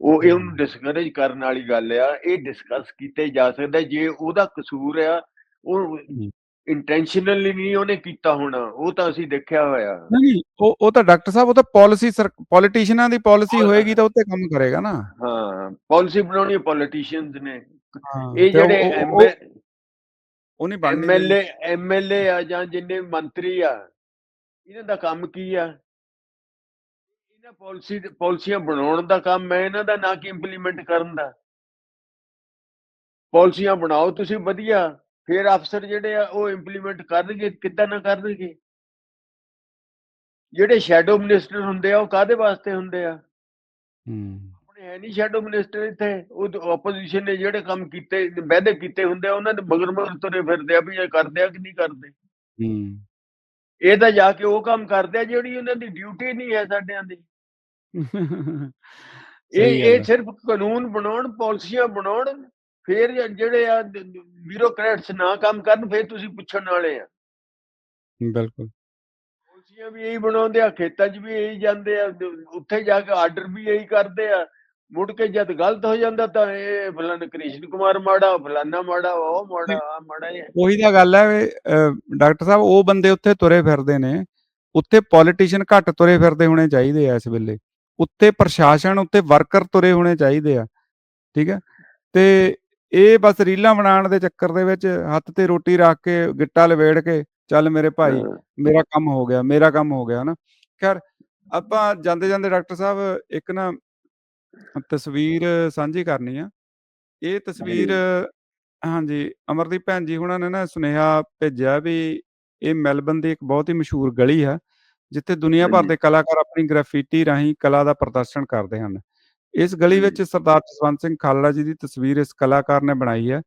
ਉਹ ਇਹ ਉਹਨੂੰ ਹੂੰ। ਡਿਸਕਰੇਜ ਕਰਨ ਵਾਲੀ ਗੱਲ ਆ, ਇਹ ਡਿਸਕਸ ਕੀਤੇ ਜਾ ਸਕਦਾ ਜੇ ਉਹਦਾ ਕਸੂਰ ਆ, ਉਹ। ਇੰਟੈਂਸ਼ਨਲੀ ਨਹੀਂ ਉਹਨੇ ਕੀਤਾ ਹੋਣਾ, ਉਹ ਤਾਂ ਅਸੀਂ ਦੇਖਿਆ ਹੋਇਆ। ਨਹੀਂ, ਉਹ ਉਹ ਤਾਂ ਡਾਕਟਰ ਸਾਹਿਬ ਉਹ ਤਾਂ ਪਾਲਿਸੀ ਪੋਲੀਟੀਸ਼ੀਅਨਾਂ ਦੀ ਪਾਲਿਸੀ ਪੋਲ ਹੋਏਗੀ ਤਾਂ ਉੱਤੇ ਕੰਮ ਕਰੇਗਾ ਨਾ। ਹਾਂ, ਪਾਲਿਸੀ ਬਣਾਉਣੀ ਪੋਲੀਟੀਸ਼ੀਅਨਸ ਨੇ। ਇਹ ਜਿਹੜੇ ਉਹ ਐਮ ਉਹ ਉਹ ਨਹੀਂ ਬਣਨੀ ਦੇਣੀ। ਐਮਐਲਏ ਐਮਐਲਏ ਆ ਜਾਂ ਜਿੰਨੇ ਮੰਤਰੀ ਆ, ਇਹਨਾਂ ਦਾ ਕੰਮ ਕੀ ਆ? ਇਹਨਾਂ ਪਾਲਿਸੀ ਪਾਲਿਸੀਆਂ ਬਣਾਉਣ ਦਾ ਕੰਮ ਹੈ ਇਹਨਾਂ ਦਾ, ਨਾ ਕਿ ਇੰਪਲੀਮੈਂਟ ਕਰਨ ਦਾ। ਪਾਲਿਸੀਆਂ ਬਣਾਓ ਤੁਸੀਂ ਵਧੀਆ, ਫਿਰ ਅਫਸਰ ਜਿਹੜੇ ਆ ਉਹ ਇੰਪਲੀਮੈਂਟ ਕਰਨਗੇ, ਕਿੱਦਾਂ ਨਾ ਕਰਨਗੇ। ਜਿਹੜੇ ਸ਼ੈਡੋ ਮਿਨਿਸਟਰ ਹੁੰਦੇ ਆ ਉਹ ਕਾਦੇ ਵਾਸਤੇ ਹੁੰਦੇ ਆ ਹੂੰ ਆਪਣੇ ਹੈ ਨਹੀਂ ਸ਼ੈਡੋ ਮਿਨਿਸਟਰ ਇੱਥੇ ਉਹ ਆਪੋਜੀਸ਼ਨ ਨੇ ਜਿਹੜੇ ਕੰਮ ਕੀਤੇ ਵਾਅਦੇ ਕੀਤੇ ਹੁੰਦੇ ਆ ਉਹਨਾਂ ਦੇ ਮਗਰ ਮਗਰ ਤੁਰੇ ਫਿਰਦੇ ਆ ਵੀ ਇਹ ਕਰਦੇ ਆ ਕਿ ਨਹੀਂ ਕਰਦੇ ਹੂੰ ਇਹ ਤਾਂ ਜਾ ਕੇ ਉਹ ਕੰਮ ਕਰਦੇ ਆ ਜਿਹੜੀ ਉਹਨਾਂ ਦੀ ਡਿਊਟੀ ਨਹੀਂ ਹੈ ਸਾਡਿਆਂ ਦੀ। ਇਹ ਇਹ। ਸਿਰਫ ਕਾਨੂੰਨ ਬਣਾਉਣ ਪਾਲਿਸੀਆਂ ਬਣਾਉਣ ਫਿਰ ਜਿਹੜੇ ਆ ਬਿਊਰੋਕਰੇਟਸ ਨਾ ਕੰਮ ਕਰਨ ਫਿਰ ਤੁਸੀਂ ਪੁੱਛਣ ਵਾਲੇ ਆ। ਬਿਲਕੁਲ। ਪਾਲਿਸੀਆਂ ਵੀ ਇਹੀ ਬਣਾਉਂਦੇ ਆ ਖੇਤਾਂ 'ਚ ਵੀ ਇਹੀ ਜਾਂਦੇ ਆ ਉੱਥੇ ਜਾ ਕੇ ਆਰਡਰ ਵੀ ਇਹੀ ਕਰਦੇ ਆ। ਮੁੜ ਕੇ ਜਦ ਗਲਤ ਹੋ ਜਾਂਦਾ ਤਾਂ ਇਹ ਫਲਾਣਾ ਕ੍ਰਿਸ਼ਨ ਕੁਮਾਰ ਮਾੜਾ ਫਲਾਨਾ ਮਾੜਾ ਉਹ ਮਾੜਾ ਮਾੜਾ ਇਹ ਉਹੀ ਤਾਂ ਗੱਲ ਹੈ ਡਾਕਟਰ ਸਾਹਿਬ ਉਹ ਬੰਦੇ ਉੱਥੇ ਤੁਰੇ ਫਿਰਦੇ ਨੇ ਉੱਥੇ ਪੋਲੀਟੀਸ਼ੀਅਨ ਘੱਟ ਤੁਰੇ ਫਿਰਦੇ ਹੋਣੇ ਚਾਹੀਦੇ ਆ ਇਸ ਵੇਲੇ। ਉੱਤੇ ਪ੍ਰਸ਼ਾਸਨ ਉੱਤੇ ਵਰਕਰ ਤੁਰੇ ਹੋਣੇ ਚਾਹੀਦੇ ਆ ਠੀਕ ਹੈ? ਤੇ ਇਹ ਬਸ ਰੀਲਾਂ ਬਣਾਉਣ ਦੇ ਚੱਕਰ ਦੇ ਵਿੱਚ ਹੱਥ ਤੇ ਰੋਟੀ ਰੱਖ ਕੇ ਗਿੱਟਾ ਲਵੇੜ ਕੇ ਚੱਲ ਮੇਰੇ ਭਾਈ ਹਾਂ, ਮੇਰਾ ਕੰਮ ਹੋ ਗਿਆ ਮੇਰਾ ਕੰਮ ਹੋ ਗਿਆ ਨਾ ਖੈਰ ਆਪਾਂ ਜਾਂਦੇ ਜਾਂਦੇ ਡਾਕਟਰ ਸਾਹਿਬ ਇੱਕ ਨਾ ਤਸਵੀਰ ਸਾਂਝੀ ਕਰਨੀ ਆ। ਇਹ ਤਸਵੀਰ ਹਾਂਜੀ। ਅਮਰਦੀਪ ਭੈਣ ਜੀ ਹੁਣਾਂ ਨੇ ਨਾ ਸੁਨੇਹਾ ਭੇਜਿਆ ਵੀ ਇਹ ਮੈਲਬਨ ਦੀ ਇੱਕ ਬਹੁਤ ਹੀ ਮਸ਼ਹੂਰ ਗਲੀ ਹੈ ਜਿੱਥੇ ਦੁਨੀਆ ਭਰ ਹਾਂਜੀ। ਦੇ ਕਲਾਕਾਰ ਆਪਣੀ ਗ੍ਰਾਫਿਟੀ ਰਾਹੀਂ ਕਲਾ ਦਾ ਪ੍ਰਦਰਸ਼ਨ ਕਰਦੇ ਹਨ। ਇਸ ਗਲੀ ਵਿੱਚ ਸਰਦਾਰ ਜਸਵੰਤ ਸਿੰਘ ਖਾਲੜਾ ਜੀ ਦੀ ਤਸਵੀਰ ਇਸ ਕਲਾਕਾਰ ਨੇ ਬਣਾਈ ਹੈ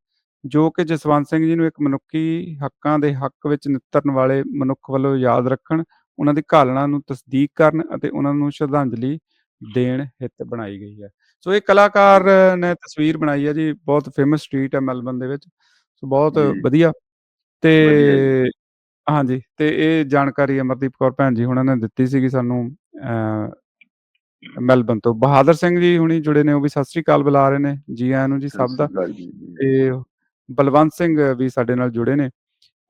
ਜੋ ਕਿ ਜਸਵੰਤ ਸਿੰਘ ਜੀ ਨੂੰ ਇੱਕ ਮਨੁੱਖੀ ਹੱਕਾਂ ਦੇ ਹੱਕ ਵਿੱਚ ਨਿੱਤਰਨ ਵਾਲੇ ਮਨੁੱਖ ਵੱਲੋਂ ਯਾਦ ਰੱਖਣ ਉਹਨਾਂ ਦੀ ਘਾਲਣਾ ਨੂੰ ਤਸਦੀਕ ਕਰਨ ਅਤੇ ਉਹਨਾਂ ਨੂੰ ਸ਼ਰਧਾਂਜਲੀ ਦੇਣ ਹਿੱਤ ਬਣਾਈ ਗਈ ਹੈ। ਸੋ ਇਹ ਕਲਾਕਾਰ ਨੇ ਤਸਵੀਰ ਬਣਾਈ ਹੈ ਜੀ ਬਹੁਤ ਫੇਮਸ ਸਟਰੀਟ ਹੈ ਮੈਲਬਨ ਦੇ ਵਿੱਚ। ਸੋ ਬਹੁਤ। ਵਧੀਆ। ਤੇ ਹਾਂਜੀ ਤੇ ਇਹ ਜਾਣਕਾਰੀ ਅਮਰਦੀਪ ਕੌਰ ਭੈਣ ਜੀ ਹੁਣਾਂ ਨੇ ਦਿੱਤੀ ਸੀਗੀ ਸਾਨੂੰ ਮੈਲਬਨ ਤੋਂ। ਬਹਾਦਰ ਸਿੰਘ ਜੀ ਹੁਣੀ ਜੁੜੇ ਨੇ ਉਹ ਵੀ ਸਤਿ ਸ੍ਰੀ ਅਕਾਲ ਬੁਲਾ ਰਹੇ ਨੇ ਜੀ ਆਇਆਂ ਨੂੰ ਜੀ ਸਭ ਦਾ। ਤੇ ਬਲਵੰਤ ਸਿੰਘ ਵੀ ਸਾਡੇ ਨਾਲ ਜੁੜੇ ਨੇ।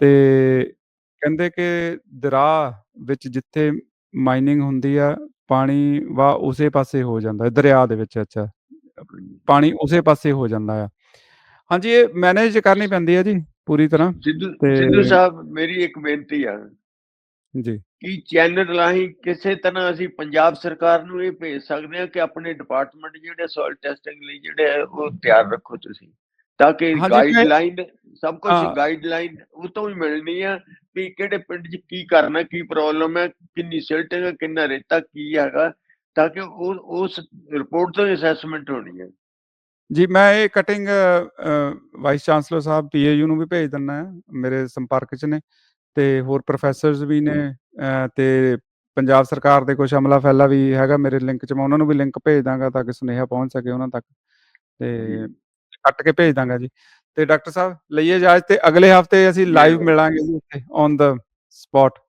ਤੇ ਕਹਿੰਦੇ ਕਿ ਦਰਾ ਵਿੱਚ ਜਿੱਥੇ ਮਾਈਨਿੰਗ ਹੁੰਦੀ ਆ ਪਾਣੀ ਵਾ ਉਸੇ ਪਾਸੇ ਹੋ ਜਾਂਦਾ ਹੈ ਦਰਿਆ ਦੇ ਵਿੱਚ ਅੱਛਾ। ਪਾਣੀ ਉਸੇ ਪਾਸੇ ਹੋ ਜਾਂਦਾ ਆ। ਹਾਂਜੀ ਇਹ ਮੈਨੇਜ ਕਰਨੀ ਪੈਂਦੀ ਹੈ ਜੀ ਪੂਰੀ ਤਰ੍ਹਾਂ। ਸਿੱਧੂ ਤੇ- ਸਿੱਧੂ ਸਾਹਿਬ ਮੇਰੀ ਇੱਕ ਬੇਨਤੀ ਆ। ਜੀ। ਕਿ ਚੈਨਲ ਰਾਹੀਂ ਕਿਸੇ ਤਰ੍ਹਾਂ ਅਸੀਂ ਪੰਜਾਬ ਸਰਕਾਰ ਨੂੰ ਇਹ ਭੇਜ ਸਕਦੇ ਹਾਂ ਕਿ ਆਪਣੇ ਡਿਪਾਰਟਮੈਂਟ ਜਿਹੜੇ ਸੋਇਲ ਟੈਸਟਿੰਗ ਲਈ ਜਿਹੜੇ ਆ, ਉਹ ਤਿਆਰ ਰੱਖੋ ਤੁਸੀਂ। ਤਾਂ ਕਿ ਗਾਈਡਲਾਈਨ ਸਭ ਕੁਝ। ਗਾਈਡਲਾਈਨ ਉਹ ਤੋਂ ਹੀ ਮਿਲਣੀ ਆ ਵੀ ਕਿਹੜੇ ਪਿੰਡ 'ਚ ਕੀ ਕਰਨਾ ਕੀ ਪ੍ਰੋਬਲਮ ਹੈ ਕਿੰਨੀ ਸਿਲਟਿੰਗ ਹੈ ਕਿੰਨਾ ਰੇਤਾ ਕੀ ਹੈਗਾ ਤਾਂ ਕਿ ਉਹ ਉਸ ਰਿਪੋਰਟ ਤੋਂ ਅਸੈਸਮੈਂਟ ਹੋਣੀ ਹੈ ਜੀ ਮੈਂ ਇਹ ਕਟਿੰਗ ਵਾਈਸ ਚਾਂਸਲਰ ਸਾਹਿਬ ਪੀਏਯੂ ਨੂੰ ਵੀ ਭੇਜ ਦਿੰਨਾ ਹੈ ਮੇਰੇ ਸੰਪਰਕ 'ਚ ਨੇ ਤੇ ਹੋਰ ਪ੍ਰੋਫੈਸਰਸ ਵੀ ਨੇ ਤੇ ਪੰਜਾਬ ਸਰਕਾਰ ਦੇ ਕੁਝ ਅਮਲਾ ਫੈਲਾ ਵੀ ਹੈਗਾ ਮੇਰੇ ਲਿੰਕ 'ਚ ਮੈਂ ਉਹਨਾਂ ਨੂੰ ਵੀ ਲਿੰਕ ਭੇਜ ਦਾਂਗਾ ਤਾਂ ਕਿ ਸੁਨੇਹਾ ਪਹੁੰਚ ਸਕੇ ਉਹਨਾਂ ਤੱਕ ਤੇ। ਕੱਟ ਕੇ ਭੇਜ ਦਾਂਗਾ ਜੀ ਤੇ ਡਾਕਟਰ ਸਾਹਿਬ ਲਈਏ ਇਜਾਜ਼ਤ ਤੇ ਅਗਲੇ ਹਫ਼ਤੇ ਅਸੀਂ ਲਾਈਵ। ਮਿਲਾਂਗੇ ਜੀ ਉੱਥੇ ਔਨ ਦਾ ਸਪੌਟ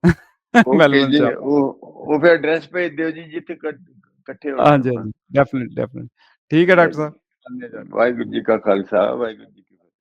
ਮੈਲਬਨ ਚ ਉਹ ਉਹ ਫਿਰ ਐਡਰੈਸ ਭੇਜ ਦਿਓ ਜੀ ਜਿੱਥੇ ਇਕੱਠ- ਹੋਣਾ ਹਾਂਜੀ ਹਾਂਜੀ। ਡੈਫੀਨਿਟ ਡੈਫੀਨਿਟ ਠੀਕ ਹੈ ਡਾਕਟਰ ਸਾਹਿਬ। ਵਾਹਿਗੁਰੂ ਜੀ ਕਾ ਖਾਲਸਾ ਵਾਹਿਗੁਰੂ